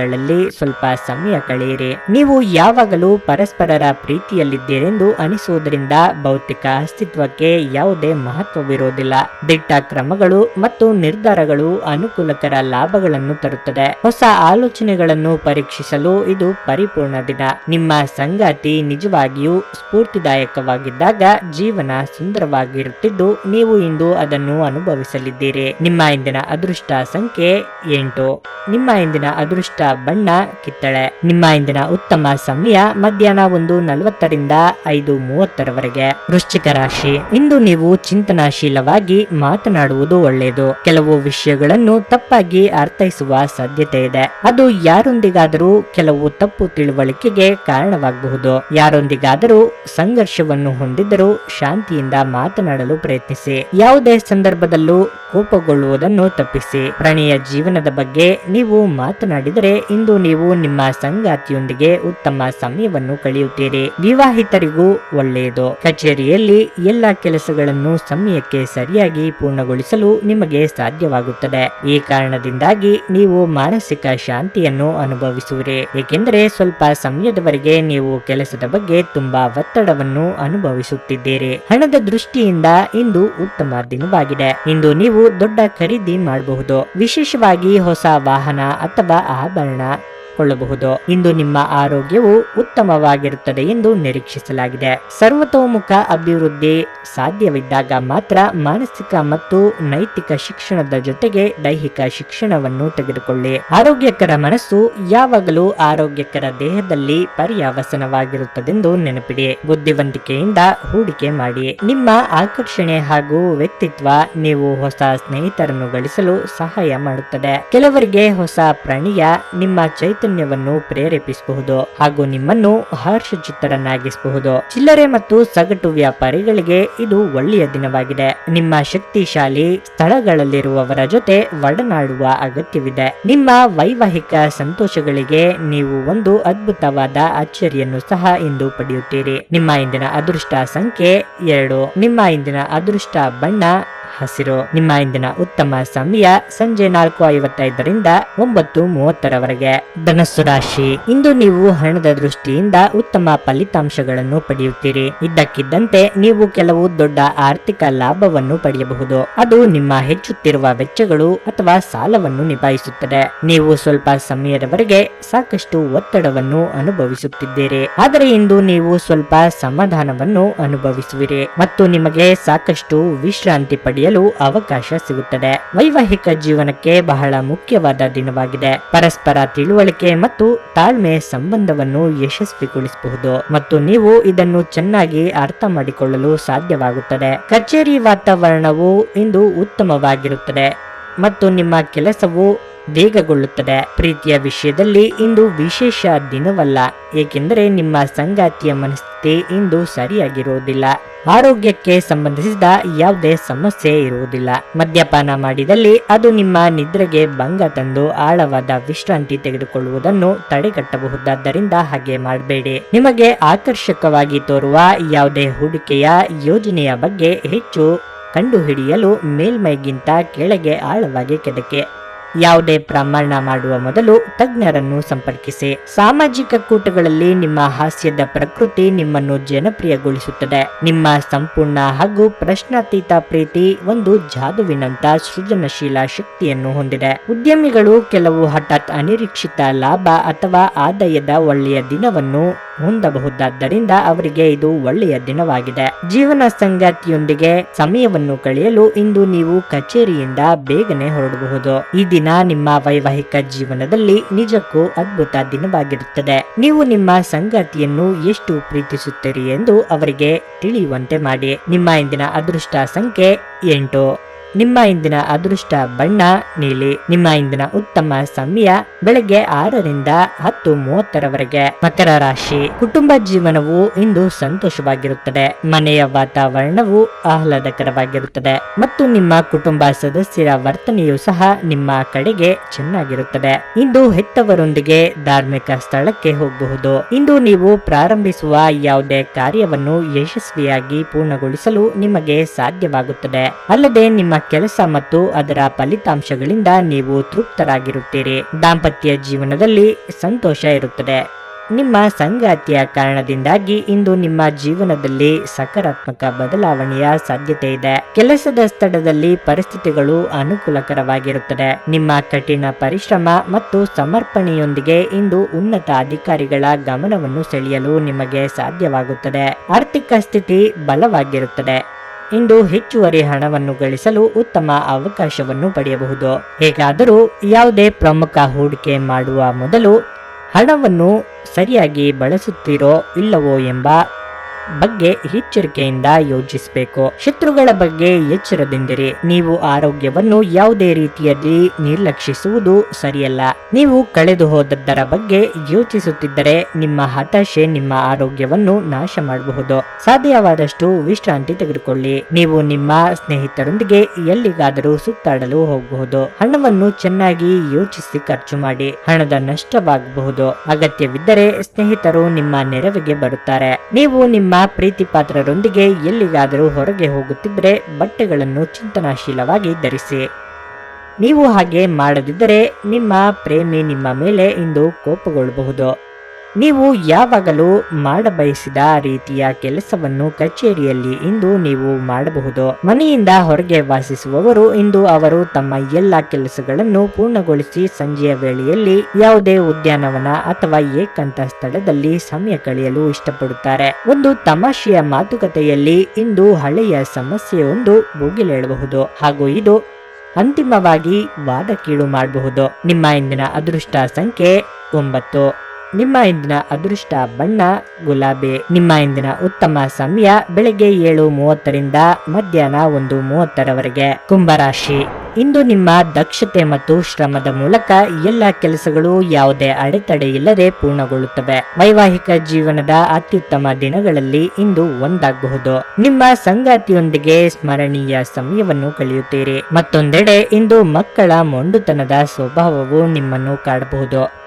ಚಟುವಟಿಕೆಗಳಲ್ಲಿ ಸ್ವಲ್ಪ ಸಮಯ ಕಳೆಯಿರಿ. ನೀವು ಯಾವಾಗಲೂ ಪರಸ್ಪರರ ಪ್ರೀತಿಯಲ್ಲಿದ್ದೀರೆಂದು ಅನಿಸುವುದರಿಂದ ಭೌತಿಕ ಅಸ್ತಿತ್ವಕ್ಕೆ ಯಾವುದೇ ಮಹತ್ವವಿರುವುದಿಲ್ಲ. ದಿಟ್ಟ ಕ್ರಮಗಳು ಮತ್ತು ನಿರ್ಧಾರಗಳು ಅನುಕೂಲಕರ ಲಾಭಗಳನ್ನು ತರುತ್ತದೆ. ಹೊಸ ಆಲೋಚನೆಗಳನ್ನು ಪರೀಕ್ಷಿಸಲು ಇದು ಪರಿಪೂರ್ಣ ದಿನ. ನಿಮ್ಮ ಸಂಗಾತಿ ನಿಜವಾಗಿಯೂ ಸ್ಫೂರ್ತಿದಾಯಕವಾಗಿದ್ದಾಗ ಜೀವನ ಸುಂದರವಾಗಿರುತ್ತಿದ್ದು ನೀವು ಇಂದು ಅದನ್ನು ಅನುಭವಿಸಲಿದ್ದೀರಿ. ನಿಮ್ಮ ಇಂದಿನ ಅದೃಷ್ಟ ಸಂಖ್ಯೆ ಎಂಟು. ನಿಮ್ಮ ಇಂದಿನ ಅದೃಷ್ಟ ಬಣ್ಣ, ಕಿತ್ತಳೆ. ನಿಮ್ಮ ಇಂದಿನ ಉತ್ತಮ ಸಮಯ ಮಧ್ಯಾಹ್ನ ಒಂದು ನಲವತ್ತರಿಂದ ಐದು ಮೂವತ್ತರವರೆಗೆ. ವೃಶ್ಚಿಕ ರಾಶಿ. ಇಂದು ನೀವು ಚಿಂತನಾಶೀಲವಾಗಿ ಮಾತನಾಡುವುದು ಒಳ್ಳೆಯದು. ಕೆಲವು ವಿಷಯಗಳನ್ನು ತಪ್ಪಾಗಿ ಅರ್ಥೈಸುವ ಸಾಧ್ಯತೆ ಇದೆ. ಅದು ಯಾರೊಂದಿಗಾದರೂ ಕೆಲವು ತಪ್ಪು ತಿಳುವಳಿಕೆಗೆ ಕಾರಣವಾಗಬಹುದು. ಯಾರೊಂದಿಗಾದರೂ ಸಂಘರ್ಷವನ್ನು ಹೊಂದಿದ್ದರೂ ಶಾಂತಿಯಿಂದ ಮಾತನಾಡಲು ಪ್ರಯತ್ನಿಸಿ. ಯಾವುದೇ ಸಂದರ್ಭದಲ್ಲೂ ಕೋಪಗೊಳ್ಳುವುದನ್ನು ತಪ್ಪಿಸಿ. ಪ್ರಾಣಿಯ ಜೀವನದ ಬಗ್ಗೆ ನೀವು ಮಾತನಾಡಿದರೆ ಇಂದು ನೀವು ನಿಮ್ಮ ಸಂಗಾತಿಯೊಂದಿಗೆ ಉತ್ತಮ ಸಮಯವನ್ನು ಕಳೆಯುತ್ತೀರಿ. ವಿವಾಹಿತರಿಗೂ ಒಳ್ಳೆಯದು. ಕಚೇರಿಯಲ್ಲಿ ಎಲ್ಲ ಕೆಲಸಗಳನ್ನು ಸಮಯಕ್ಕೆ ಸರಿಯಾಗಿ ಪೂರ್ಣಗೊಳಿಸಲು ನಿಮಗೆ ಸಾಧ್ಯವಾಗುತ್ತದೆ. ಈ ಕಾರಣದಿಂದಾಗಿ ನೀವು ಮಾನಸಿಕ ಶಾಂತಿಯನ್ನು ಅನುಭವಿಸುವಿರಿ. ಏಕೆಂದರೆ ಸ್ವಲ್ಪ ಸಮಯದವರೆಗೆ ನೀವು ಕೆಲಸದ ಬಗ್ಗೆ ತುಂಬಾ ಒತ್ತಡವನ್ನು ಅನುಭವಿಸುತ್ತಿದ್ದೀರಿ. ಹಣದ ದೃಷ್ಟಿಯಿಂದ ಇಂದು ಉತ್ತಮ ದಿನವಾಗಿದೆ. ಇಂದು ನೀವು ದೊಡ್ಡ ಖರೀದಿ ಮಾಡಬಹುದು. ವಿಶೇಷವಾಗಿ ಹೊಸ ವಾಹನ ಅಥವಾ ಆಭರಣ lại ಕೊಳ್ಳಬಹುದು ಇಂದು ನಿಮ್ಮ ಆರೋಗ್ಯವು ಉತ್ತಮವಾಗಿರುತ್ತದೆ ಎಂದು ನಿರೀಕ್ಷಿಸಲಾಗಿದೆ. ಸರ್ವತೋಮುಖ ಅಭಿವೃದ್ಧಿ ಸಾಧ್ಯವಿದ್ದಾಗ ಮಾತ್ರ ಮಾನಸಿಕ ಮತ್ತು ನೈತಿಕ ಶಿಕ್ಷಣದ ಜೊತೆಗೆ ದೈಹಿಕ ಶಿಕ್ಷಣವನ್ನು ತೆಗೆದುಕೊಳ್ಳಿ. ಆರೋಗ್ಯಕರ ಮನಸ್ಸು ಯಾವಾಗಲೂ ಆರೋಗ್ಯಕರ ದೇಹದಲ್ಲಿ ಪರ್ಯಾವಸನವಾಗಿರುತ್ತದೆಂದು ನೆನಪಿಡಿ. ಬುದ್ಧಿವಂತಿಕೆಯಿಂದ ಹೂಡಿಕೆ ಮಾಡಿ. ನಿಮ್ಮ ಆಕರ್ಷಣೆ ಹಾಗೂ ವ್ಯಕ್ತಿತ್ವ ನೀವು ಹೊಸ ಸ್ನೇಹಿತರನ್ನು ಗಳಿಸಲು ಸಹಾಯ ಮಾಡುತ್ತದೆ. ಕೆಲವರಿಗೆ ಹೊಸ ಪ್ರಾಣಿಯ ನಿಮ್ಮ ಚೈತನ್ಯವನ್ನು ಪ್ರೇರೇಪಿಸಬಹುದು ಹಾಗೂ ನಿಮ್ಮನ್ನು ಹರ್ಷಚಿತ್ತರನ್ನಾಗಿಸಬಹುದು. ಚಿಲ್ಲರೆ ಮತ್ತು ಸಗಟು ವ್ಯಾಪಾರಿಗಳಿಗೆ ಇದು ಒಳ್ಳೆಯ ದಿನವಾಗಿದೆ. ನಿಮ್ಮ ಶಕ್ತಿಶಾಲಿ ಸ್ಥಳಗಳಲ್ಲಿರುವವರ ಜೊತೆ ಒಡನಾಡುವ ಅಗತ್ಯವಿದೆ. ನಿಮ್ಮ ವೈವಾಹಿಕ ಸಂತೋಷಗಳಿಗೆ ನೀವು ಒಂದು ಅದ್ಭುತವಾದ ಅಚ್ಚರಿಯನ್ನು ಸಹ ಇಂದು ಪಡೆಯುತ್ತೀರಿ. ನಿಮ್ಮ ಇಂದಿನ ಅದೃಷ್ಟ ಸಂಖ್ಯೆ ಎರಡು. ನಿಮ್ಮ ಇಂದಿನ ಅದೃಷ್ಟ ಬಣ್ಣ ಹಸಿರು. ನಿಮ್ಮ ಇಂದಿನ ಉತ್ತಮ ಸಮಯ ಸಂಜೆ ನಾಲ್ಕು ಐವತ್ತೈದರಿಂದ ಒಂಬತ್ತು ಮೂವತ್ತರವರೆಗೆ. ಧನಸ್ಸು ರಾಶಿ. ಇಂದು ನೀವು ಹಣದ ದೃಷ್ಟಿಯಿಂದ ಉತ್ತಮ ಫಲಿತಾಂಶಗಳನ್ನು ಪಡೆಯುತ್ತೀರಿ. ಇದ್ದಕ್ಕಿದ್ದಂತೆ ನೀವು ಕೆಲವು ದೊಡ್ಡ ಆರ್ಥಿಕ ಲಾಭವನ್ನು ಪಡೆಯಬಹುದು. ಅದು ನಿಮ್ಮ ಹೆಚ್ಚುತ್ತಿರುವ ವೆಚ್ಚಗಳು ಅಥವಾ ಸಾಲವನ್ನು ನಿಭಾಯಿಸುತ್ತದೆ. ನೀವು ಸ್ವಲ್ಪ ಸಮಯದವರೆಗೆ ಸಾಕಷ್ಟು ಒತ್ತಡವನ್ನು ಅನುಭವಿಸುತ್ತಿದ್ದೀರಿ. ಆದರೆ ಇಂದು ನೀವು ಸ್ವಲ್ಪ ಸಮಾಧಾನವನ್ನು ಅನುಭವಿಸುವಿರಿ. ಮತ್ತು ನಿಮಗೆ ಸಾಕಷ್ಟು ವಿಶ್ರಾಂತಿ ಪಡೆಯಲು ಅವಕಾಶ ಸಿಗುತ್ತದೆ. ವೈವಾಹಿಕ ಜೀವನಕ್ಕೆ ಬಹಳ ಮುಖ್ಯವಾದ ದಿನವಾಗಿದೆ. ಪರಸ್ಪರ ತಿಳುವಳಿಕೆ ಮತ್ತು ತಾಳ್ಮೆ ಸಂಬಂಧವನ್ನು ಯಶಸ್ವಿಗೊಳಿಸಬಹುದು ಮತ್ತು ನೀವು ಇದನ್ನು ಚೆನ್ನಾಗಿ ಅರ್ಥ ಮಾಡಿಕೊಳ್ಳಲು ಸಾಧ್ಯವಾಗುತ್ತದೆ. ಕಚೇರಿ ವಾತಾವರಣವು ಇಂದು ಉತ್ತಮವಾಗಿರುತ್ತದೆ ಮತ್ತು ನಿಮ್ಮ ಕೆಲಸವು ವೇಗಗೊಳ್ಳುತ್ತದೆ. ಪ್ರೀತಿಯ ವಿಷಯದಲ್ಲಿ ಇಂದು ವಿಶೇಷ ದಿನವಲ್ಲ. ಏಕೆಂದರೆ ನಿಮ್ಮ ಸಂಗಾತಿಯ ಮನಸ್ಥಿತಿ ಇಂದು ಸರಿಯಾಗಿರುವುದಿಲ್ಲ. ಆರೋಗ್ಯಕ್ಕೆ ಸಂಬಂಧಿಸಿದ ಯಾವುದೇ ಸಮಸ್ಯೆ ಇರುವುದಿಲ್ಲ. ಮದ್ಯಪಾನ ಮಾಡಿದಲ್ಲಿ ಅದು ನಿಮ್ಮ ನಿದ್ರೆಗೆ ಭಂಗ ತಂದು ಆಳವಾದ ವಿಶ್ರಾಂತಿ ತೆಗೆದುಕೊಳ್ಳುವುದನ್ನು ತಡೆಗಟ್ಟಬಹುದಾದ್ದರಿಂದ ಹಾಗೆ ಮಾಡಬೇಡಿ. ನಿಮಗೆ ಆಕರ್ಷಕವಾಗಿ ತೋರುವ ಯಾವುದೇ ಹೂಡಿಕೆಯ ಯೋಜನೆಯ ಬಗ್ಗೆ ಹೆಚ್ಚು ಕಂಡುಹಿಡಿಯಲು ಮೇಲ್ಮೈಗಿಂತ ಕೆಳಗೆ ಆಳವಾಗಿ ಕೆದಕೆ. ಯಾವುದೇ ಪ್ರಮಾಣ ಮಾಡುವ ಮೊದಲು ತಜ್ಞರನ್ನು ಸಂಪರ್ಕಿಸಿ. ಸಾಮಾಜಿಕ ಕೂಟಗಳಲ್ಲಿ ನಿಮ್ಮ ಹಾಸ್ಯದ ಪ್ರಕೃತಿ ನಿಮ್ಮನ್ನು ಜನಪ್ರಿಯಗೊಳಿಸುತ್ತದೆ. ನಿಮ್ಮ ಸಂಪೂರ್ಣ ಹಾಗೂ ಪ್ರಶ್ನಾತೀತ ಪ್ರೀತಿ ಒಂದು ಜಾದುವಿನಂತ ಸೃಜನಶೀಲ ಶಕ್ತಿಯನ್ನು ಹೊಂದಿದೆ. ಉದ್ಯಮಿಗಳು ಕೆಲವು ಹಠಾತ್ ಅನಿರೀಕ್ಷಿತ ಲಾಭ ಅಥವಾ ಆದಾಯದ ಒಳ್ಳೆಯ ದಿನವನ್ನು ಹೊಂದಬಹುದಾದ್ದರಿಂದ ಅವರಿಗೆ ಇದು ಒಳ್ಳೆಯ ದಿನವಾಗಿದೆ. ಜೀವನ ಸಂಗಾತಿಯೊಂದಿಗೆ ಸಮಯವನ್ನು ಕಳೆಯಲು ಇಂದು ನೀವು ಕಚೇರಿಯಿಂದ ಬೇಗನೆ ಹೊರಡಬಹುದು. ಈ ದಿನ ನಿಮ್ಮ ವೈವಾಹಿಕ ಜೀವನದಲ್ಲಿ ನಿಜಕ್ಕೂ ಅದ್ಭುತ ದಿನವಾಗಿರುತ್ತದೆ. ನೀವು ನಿಮ್ಮ ಸಂಗಾತಿಯನ್ನು ಎಷ್ಟು ಪ್ರೀತಿಸುತ್ತೀರಿ ಎಂದು ಅವರಿಗೆ ತಿಳಿಯುವಂತೆ ಮಾಡಿ. ನಿಮ್ಮ ಇಂದಿನ ಅದೃಷ್ಟ ಸಂಖ್ಯೆ ಎಂಟು. ನಿಮ್ಮ ಇಂದಿನ ಅದೃಷ್ಟ ಬಣ್ಣ, ನೀಲಿ. ನಿಮ್ಮ ಇಂದಿನ ಉತ್ತಮ ಸಮಯ ಬೆಳಗ್ಗೆ ಆರರಿಂದ ಹತ್ತು ಮೂವತ್ತರವರೆಗೆ. ಮಕರ ರಾಶಿ. ಕುಟುಂಬ ಜೀವನವು ಇಂದು ಸಂತೋಷವಾಗಿರುತ್ತದೆ. ಮನೆಯ ವಾತಾವರಣವು ಆಹ್ಲಾದಕರವಾಗಿರುತ್ತದೆ. ಮತ್ತು ನಿಮ್ಮ ಕುಟುಂಬ ಸದಸ್ಯರ ವರ್ತನೆಯು ಸಹ ನಿಮ್ಮ ಕಡೆಗೆ ಚೆನ್ನಾಗಿರುತ್ತದೆ. ಇಂದು ಹೆತ್ತವರೊಂದಿಗೆ ಧಾರ್ಮಿಕ ಸ್ಥಳಕ್ಕೆ ಹೋಗಬಹುದು. ಇಂದು ನೀವು ಪ್ರಾರಂಭಿಸುವ ಯಾವುದೇ ಕಾರ್ಯವನ್ನು ಯಶಸ್ವಿಯಾಗಿ ಪೂರ್ಣಗೊಳಿಸಲು ನಿಮಗೆ ಸಾಧ್ಯವಾಗುತ್ತದೆ. ಅಲ್ಲದೆ ನಿಮ್ಮ ಕೆಲಸ ಮತ್ತು ಅದರ ಫಲಿತಾಂಶಗಳಿಂದ ನೀವು ತೃಪ್ತರಾಗಿರುತ್ತೀರಿ. ದಾಂಪತ್ಯ ಜೀವನದಲ್ಲಿ ಸಂತೋಷ ಇರುತ್ತದೆ. ನಿಮ್ಮ ಸಂಗಾತಿಯ ಕಾರಣದಿಂದಾಗಿ ಇಂದು ನಿಮ್ಮ ಜೀವನದಲ್ಲಿ ಸಕಾರಾತ್ಮಕ ಬದಲಾವಣೆಯ ಸಾಧ್ಯತೆ ಇದೆ. ಕೆಲಸದ ಸ್ಥಳದಲ್ಲಿ ಪರಿಸ್ಥಿತಿಗಳು ಅನುಕೂಲಕರವಾಗಿರುತ್ತದೆ. ನಿಮ್ಮ ಕಠಿಣ ಪರಿಶ್ರಮ ಮತ್ತು ಸಮರ್ಪಣೆಯೊಂದಿಗೆ ಇಂದು ಉನ್ನತ ಅಧಿಕಾರಿಗಳ ಗಮನವನ್ನು ಸೆಳೆಯಲು ನಿಮಗೆ ಸಾಧ್ಯವಾಗುತ್ತದೆ. ಆರ್ಥಿಕ ಸ್ಥಿತಿ ಬಲವಾಗಿರುತ್ತದೆ. ಇಂದು ಹೆಚ್ಚುವರಿ ಹಣವನ್ನು ಗಳಿಸಲು ಉತ್ತಮ ಅವಕಾಶವನ್ನು ಪಡೆಯಬಹುದು. ಹೇಗಾದರೂ ಯಾವುದೇ ಪ್ರಮುಖ ಹೂಡಿಕೆ ಮಾಡುವ ಮೊದಲು ಹಣವನ್ನು ಸರಿಯಾಗಿ ಬಳಸುತ್ತೀರೋ ಇಲ್ಲವೋ ಎಂಬ ಬಗ್ಗೆ ಎಚ್ಚರಿಕೆಯಿಂದ ಯೋಚಿಸಬೇಕು. ಶತ್ರುಗಳ ಬಗ್ಗೆ ಎಚ್ಚರದಿಂದಿರಿ. ನೀವು ಆರೋಗ್ಯವನ್ನು ಯಾವುದೇ ರೀತಿಯಲ್ಲಿ ನಿರ್ಲಕ್ಷಿಸುವುದು ಸರಿಯಲ್ಲ. ನೀವು ಕಳೆದು ಹೋದದ್ದರ ಬಗ್ಗೆ ಯೋಚಿಸುತ್ತಿದ್ದರೆ ನಿಮ್ಮ ಹತಾಶೆ ನಿಮ್ಮ ಆರೋಗ್ಯವನ್ನು ನಾಶ ಮಾಡಬಹುದು. ಸಾಧ್ಯವಾದಷ್ಟು ವಿಶ್ರಾಂತಿ ತೆಗೆದುಕೊಳ್ಳಿ. ನೀವು ನಿಮ್ಮ ಸ್ನೇಹಿತರೊಂದಿಗೆ ಎಲ್ಲಿಗಾದರೂ ಸುತ್ತಾಡಲು ಹೋಗಬಹುದು. ಹಣವನ್ನು ಚೆನ್ನಾಗಿ ಯೋಚಿಸಿ ಖರ್ಚು ಮಾಡಿ. ಹಣದ ನಷ್ಟವಾಗಬಹುದು. ಅಗತ್ಯವಿದ್ದರೆ ಸ್ನೇಹಿತರು ನಿಮ್ಮ ನೆರವಿಗೆ ಬರುತ್ತಾರೆ. ನೀವು ನಿಮ್ಮ ಪ್ರೀತಿ ಪಾತ್ರರೊಂದಿಗೆ ಎಲ್ಲಿಗಾದರೂ ಹೊರಗೆ ಹೋಗುತ್ತಿದ್ದರೆ ಬಟ್ಟೆಗಳನ್ನು ಚಿಂತನಾಶೀಲವಾಗಿ ಧರಿಸಿ. ನೀವು ಹಾಗೆ ಮಾಡದಿದ್ದರೆ ನಿಮ್ಮ ಪ್ರೇಮಿ ನಿಮ್ಮ ಮೇಲೆ ಇಂದು ಕೋಪಗೊಳ್ಳಬಹುದು. ನೀವು ಯಾವಾಗಲೂ ಮಾಡಬಯಸಿದ ರೀತಿಯ ಕೆಲಸವನ್ನು ಕಚೇರಿಯಲ್ಲಿ ಇಂದು ನೀವು ಮಾಡಬಹುದು. ಮನೆಯಿಂದ ಹೊರಗೆ ವಾಸಿಸುವವರು ಇಂದು ಅವರು ತಮ್ಮ ಎಲ್ಲ ಕೆಲಸಗಳನ್ನು ಪೂರ್ಣಗೊಳಿಸಿ ಸಂಜೆಯ ವೇಳೆಯಲ್ಲಿ ಯಾವುದೇ ಉದ್ಯಾನವನ ಅಥವಾ ಏಕಾಂತ ಸ್ಥಳದಲ್ಲಿ ಸಮಯ ಕಳೆಯಲು ಇಷ್ಟಪಡುತ್ತಾರೆ. ಒಂದು ತಮಾಷೆಯ ಮಾತುಕತೆಯಲ್ಲಿ ಇಂದು ಹಳೆಯ ಸಮಸ್ಯೆಯೊಂದು ಭುಗಿಲೇಳಬಹುದು ಹಾಗೂ ಇದು ಅಂತಿಮವಾಗಿ ವಾದ ಮಾಡಬಹುದು. ನಿಮ್ಮ ಇಂದಿನ ಅದೃಷ್ಟ ಸಂಖ್ಯೆ ಒಂಬತ್ತು. ನಿಮ್ಮ ಇಂದಿನ ಅದೃಷ್ಟ ಬಣ್ಣ, ಗುಲಾಬಿ. ನಿಮ್ಮ ಇಂದಿನ ಉತ್ತಮ ಸಮಯ ಬೆಳಗ್ಗೆ ಏಳು ಮೂವತ್ತರಿಂದ ಮಧ್ಯಾಹ್ನ ಒಂದು ಮೂವತ್ತರವರೆಗೆ. ಕುಂಭರಾಶಿ. ಇಂದು ನಿಮ್ಮ ದಕ್ಷತೆ ಮತ್ತು ಶ್ರಮದ ಮೂಲಕ ಎಲ್ಲ ಕೆಲಸಗಳು ಯಾವುದೇ ಅಡೆತಡೆ ಇಲ್ಲದೆ ಪೂರ್ಣಗೊಳ್ಳುತ್ತವೆ. ವೈವಾಹಿಕ ಜೀವನದ ಅತ್ಯುತ್ತಮ ದಿನಗಳಲ್ಲಿ ಇಂದು ಒಂದಾಗಬಹುದು. ನಿಮ್ಮ ಸಂಗಾತಿಯೊಂದಿಗೆ ಸ್ಮರಣೀಯ ಸಮಯವನ್ನು ಕಳೆಯುತ್ತೀರಿ. ಮತ್ತೊಂದೆಡೆ ಇಂದು ಮಕ್ಕಳ ಮೊಂಡುತನದ ಸ್ವಭಾವವು ನಿಮ್ಮನ್ನು ಕಾಡಬಹುದು.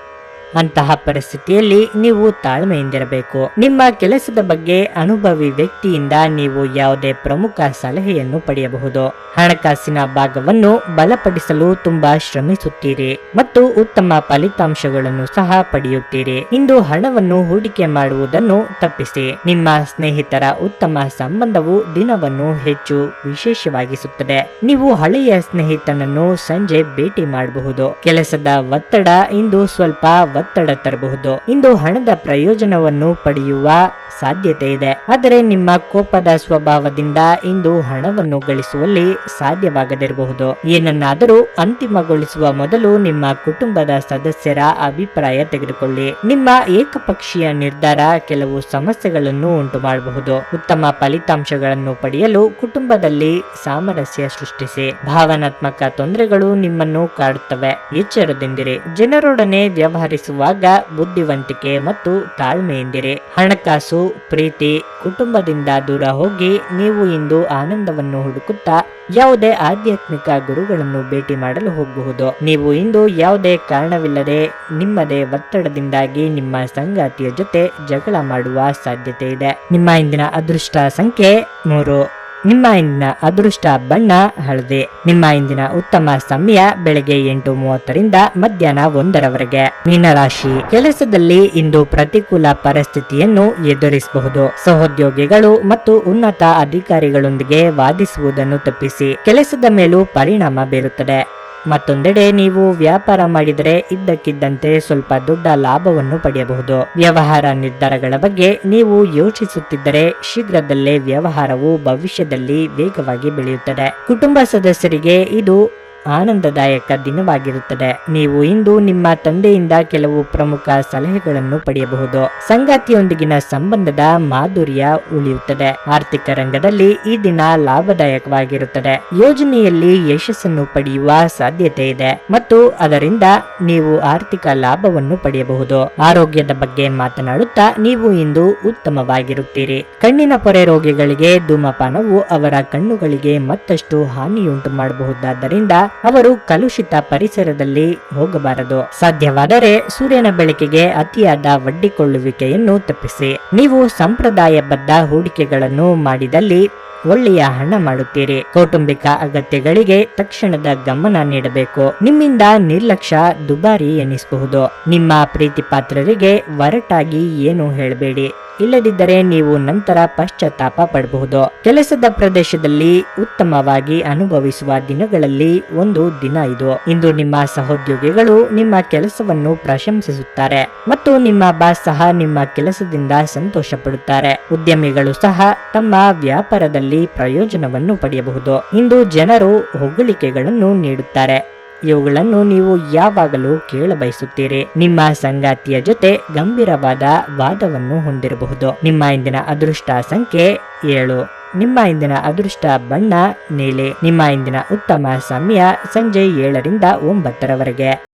ಅಂತಹ ಪರಿಸ್ಥಿತಿಯಲ್ಲಿ ನೀವು ತಾಳ್ಮೆಯಿಂದಿರಬೇಕು. ನಿಮ್ಮ ಕೆಲಸದ ಬಗ್ಗೆ ಅನುಭವಿ ವ್ಯಕ್ತಿಯಿಂದ ನೀವು ಯಾವುದೇ ಪ್ರಮುಖ ಸಲಹೆಯನ್ನು ಪಡೆಯಬಹುದು. ಹಣಕಾಸಿನ ಭಾಗವನ್ನು ಬಲಪಡಿಸಲು ತುಂಬಾ ಶ್ರಮಿಸುತ್ತೀರಿ ಮತ್ತು ಉತ್ತಮ ಫಲಿತಾಂಶಗಳನ್ನು ಸಹ ಪಡೆಯುತ್ತೀರಿ. ಇಂದು ಹಣವನ್ನು ಹೂಡಿಕೆ ಮಾಡುವುದನ್ನು ತಪ್ಪಿಸಿ. ನಿಮ್ಮ ಸ್ನೇಹಿತರ ಉತ್ತಮ ಸಂಬಂಧವು ದಿನವನ್ನು ಹೆಚ್ಚು ವಿಶೇಷವಾಗಿಸುತ್ತದೆ. ನೀವು ಹಳೆಯ ಸ್ನೇಹಿತನನ್ನು ಸಂಜೆ ಭೇಟಿ ಮಾಡಬಹುದು. ಕೆಲಸದ ಒತ್ತಡ ಇಂದು ಸ್ವಲ್ಪ ಒತ್ತಡ ತರಬಹುದು. ಇಂದು ಹಣದ ಪ್ರಯೋಜನವನ್ನು ಪಡೆಯುವ ಸಾಧ್ಯತೆ ಇದೆ. ಆದರೆ ನಿಮ್ಮ ಕೋಪದ ಸ್ವಭಾವದಿಂದ ಇಂದು ಹಣವನ್ನು ಗಳಿಸುವಲ್ಲಿ ಸಾಧ್ಯವಾಗದಿರಬಹುದು. ಏನನ್ನಾದರೂ ಅಂತಿಮಗೊಳಿಸುವ ಮೊದಲು ನಿಮ್ಮ ಕುಟುಂಬದ ಸದಸ್ಯರ ಅಭಿಪ್ರಾಯ ತೆಗೆದುಕೊಳ್ಳಿ. ನಿಮ್ಮ ಏಕಪಕ್ಷೀಯ ನಿರ್ಧಾರ ಕೆಲವು ಸಮಸ್ಯೆಗಳನ್ನು ಉಂಟು ಮಾಡಬಹುದು ಉತ್ತಮ ಫಲಿತಾಂಶಗಳನ್ನು ಪಡೆಯಲು ಕುಟುಂಬದಲ್ಲಿ ಸಾಮರಸ್ಯ ಸೃಷ್ಟಿಸಿ. ಭಾವನಾತ್ಮಕ ತೊಂದರೆಗಳು ನಿಮ್ಮನ್ನು ಕಾಡುತ್ತವೆ. ಎಚ್ಚರದಿಂದಿರಿ. ಜನರೊಡನೆ ವ್ಯವಹರಿಸುವಾಗ ಬುದ್ಧಿವಂತಿಕೆ ಮತ್ತು ತಾಳ್ಮೆಯಿಂದಿರಿ. ಹಣಕಾಸು, ಪ್ರೀತಿ, ಕುಟುಂಬದಿಂದ ದೂರ ಹೋಗಿ ನೀವು ಇಂದು ಆನಂದವನ್ನು ಹುಡುಕುತ್ತಾ ಯಾವುದೇ ಆಧ್ಯಾತ್ಮಿಕ ಗುರುಗಳನ್ನು ಭೇಟಿ ಮಾಡಲು ಹೋಗಬಹುದು. ನೀವು ಇಂದು ಯಾವುದೇ ಕಾರಣವಿಲ್ಲದೆ ನಿಮ್ಮದೇ ಒತ್ತಡದಿಂದಾಗಿ ನಿಮ್ಮ ಸಂಗಾತಿಯ ಜೊತೆ ಜಗಳ ಮಾಡುವ ಸಾಧ್ಯತೆ ಇದೆ. ನಿಮ್ಮ ಇಂದಿನ ಅದೃಷ್ಟ ಸಂಖ್ಯೆ ಮೂರು. ನಿಮ್ಮ ಇಂದಿನ ಅದೃಷ್ಟ ಬಣ್ಣ ಹಳದಿ. ನಿಮ್ಮ ಇಂದಿನ ಉತ್ತಮ ಸಮಯ ಬೆಳಗ್ಗೆ ಎಂಟು ಮೂವತ್ತರಿಂದ ಮಧ್ಯಾಹ್ನ ಒಂದರವರೆಗೆ. ಮೀನರಾಶಿ. ಕೆಲಸದಲ್ಲಿ ಇಂದು ಪ್ರತಿಕೂಲ ಪರಿಸ್ಥಿತಿಯನ್ನು ಎದುರಿಸಬಹುದು. ಸಹೋದ್ಯೋಗಿಗಳು ಮತ್ತು ಉನ್ನತ ಅಧಿಕಾರಿಗಳೊಂದಿಗೆ ವಾದಿಸುವುದನ್ನು ತಪ್ಪಿಸಿ. ಕೆಲಸದ ಮೇಲೂ ಪರಿಣಾಮ ಬೀರುತ್ತದೆ. ಮತ್ತೊಂದೆಡೆ ನೀವು ವ್ಯಾಪಾರ ಮಾಡಿದರೆ ಇದ್ದಕ್ಕಿದ್ದಂತೆ ಸ್ವಲ್ಪ ದೊಡ್ಡ ಲಾಭವನ್ನು ಪಡೆಯಬಹುದು. ವ್ಯವಹಾರ ನಿರ್ಧಾರಗಳ ಬಗ್ಗೆ ನೀವು ಯೋಚಿಸುತ್ತಿದ್ದರೆ ಶೀಘ್ರದಲ್ಲೇ ವ್ಯವಹಾರವು ಭವಿಷ್ಯದಲ್ಲಿ ವೇಗವಾಗಿ ಬೆಳೆಯುತ್ತದೆ. ಕುಟುಂಬ ಸದಸ್ಯರಿಗೆ ಇದು ಆನಂದದಾಯಕ ದಿನವಾಗಿರುತ್ತದೆ ನೀವು ಇಂದು ನಿಮ್ಮ ತಂದೆಯಿಂದ ಕೆಲವು ಪ್ರಮುಖ ಸಲಹೆಗಳನ್ನು ಪಡೆಯಬಹುದು. ಸಂಗಾತಿಯೊಂದಿಗಿನ ಸಂಬಂಧದ ಮಾಧುರ್ಯ ಉಳಿಯುತ್ತದೆ. ಆರ್ಥಿಕ ರಂಗದಲ್ಲಿ ಈ ದಿನ ಲಾಭದಾಯಕವಾಗಿರುತ್ತದೆ. ಯೋಜನೆಯಲ್ಲಿ ಯಶಸ್ಸನ್ನು ಪಡೆಯುವ ಸಾಧ್ಯತೆ ಇದೆ ಮತ್ತು ಅದರಿಂದ ನೀವು ಆರ್ಥಿಕ ಲಾಭವನ್ನು ಪಡೆಯಬಹುದು. ಆರೋಗ್ಯದ ಬಗ್ಗೆ ಮಾತನಾಡುತ್ತಾ ನೀವು ಇಂದು ಉತ್ತಮವಾಗಿರುತ್ತೀರಿ. ಕಣ್ಣಿನ ಪೊರೆ ರೋಗಿಗಳಿಗೆ ಧೂಮಪಾನವು ಅವರ ಕಣ್ಣುಗಳಿಗೆ ಮತ್ತಷ್ಟು ಹಾನಿಯುಂಟು ಮಾಡಬಹುದಾದ್ದರಿಂದ ಅವರು ಕಲುಷಿತ ಪರಿಸರದಲ್ಲಿ ಹೋಗಬಾರದು. ಸಾಧ್ಯವಾದರೆ ಸೂರ್ಯನ ಬೆಳಕಿಗೆ ಅತಿಯಾದ ಒಡ್ಡಿಕೊಳ್ಳುವಿಕೆಯನ್ನು ತಪ್ಪಿಸಿ. ನೀವು ಸಂಪ್ರದಾಯಬದ್ಧ ಹೂಡಿಕೆಗಳನ್ನು ಮಾಡಿದಲ್ಲಿ ಒಳ್ಳೆಯ ಹಣ ಮಾಡುತ್ತೀರಿ. ಕೌಟುಂಬಿಕ ಅಗತ್ಯಗಳಿಗೆ ತಕ್ಷಣದ ಗಮನ ನೀಡಬೇಕು. ನಿಮ್ಮಿಂದ ನಿರ್ಲಕ್ಷ್ಯ ದುಬಾರಿ ಎನಿಸಬಹುದು. ನಿಮ್ಮ ಪ್ರೀತಿ ಪಾತ್ರರಿಗೆ ಒರಟಾಗಿ ಏನು ಹೇಳಬೇಡಿ. ಇಲ್ಲದಿದ್ದರೆ ನೀವು ನಂತರ ಪಶ್ಚಾತ್ತಾಪ ಪಡಬಹುದು. ಕೆಲಸದ ಪ್ರದೇಶದಲ್ಲಿ ಉತ್ತಮವಾಗಿ ಅನುಭವಿಸುವ ದಿನಗಳಲ್ಲಿ ಒಂದು ದಿನ ಇದು. ಇಂದು ನಿಮ್ಮ ಸಹೋದ್ಯೋಗಿಗಳು ನಿಮ್ಮ ಕೆಲಸವನ್ನು ಪ್ರಶಂಸಿಸುತ್ತಾರೆ ಮತ್ತು ನಿಮ್ಮ ಬಾಸ್ ಸಹ ನಿಮ್ಮ ಕೆಲಸದಿಂದ ಸಂತೋಷ ಪಡುತ್ತಾರೆ ಉದ್ಯಮಿಗಳು ಸಹ ತಮ್ಮ ವ್ಯಾಪಾರದಲ್ಲಿ ಜೀವನದಲ್ಲಿ ಪ್ರಯೋಜನವನ್ನು ಪಡೆಯಬಹುದು. ಇಂದು ಜನರು ಹೊಗಳಿಕೆಗಳನ್ನು ನೀಡುತ್ತಾರೆ. ಇವುಗಳನ್ನು ನೀವು ಯಾವಾಗಲೂ ಕೇಳಬಯಸುತ್ತೀರಿ. ನಿಮ್ಮ ಸಂಗಾತಿಯ ಜೊತೆ ಗಂಭೀರವಾದ ವಾದವನ್ನು ಹೊಂದಿರಬಹುದು. ನಿಮ್ಮ ಇಂದಿನ ಅದೃಷ್ಟ ಸಂಖ್ಯೆ ಏಳು. ನಿಮ್ಮ ಇಂದಿನ ಅದೃಷ್ಟ ಬಣ್ಣ ನೀಲಿ. ನಿಮ್ಮ ಇಂದಿನ ಉತ್ತಮ ಸಮಯ ಸಂಜೆ ಏಳರಿಂದ ಒಂಬತ್ತರವರೆಗೆ.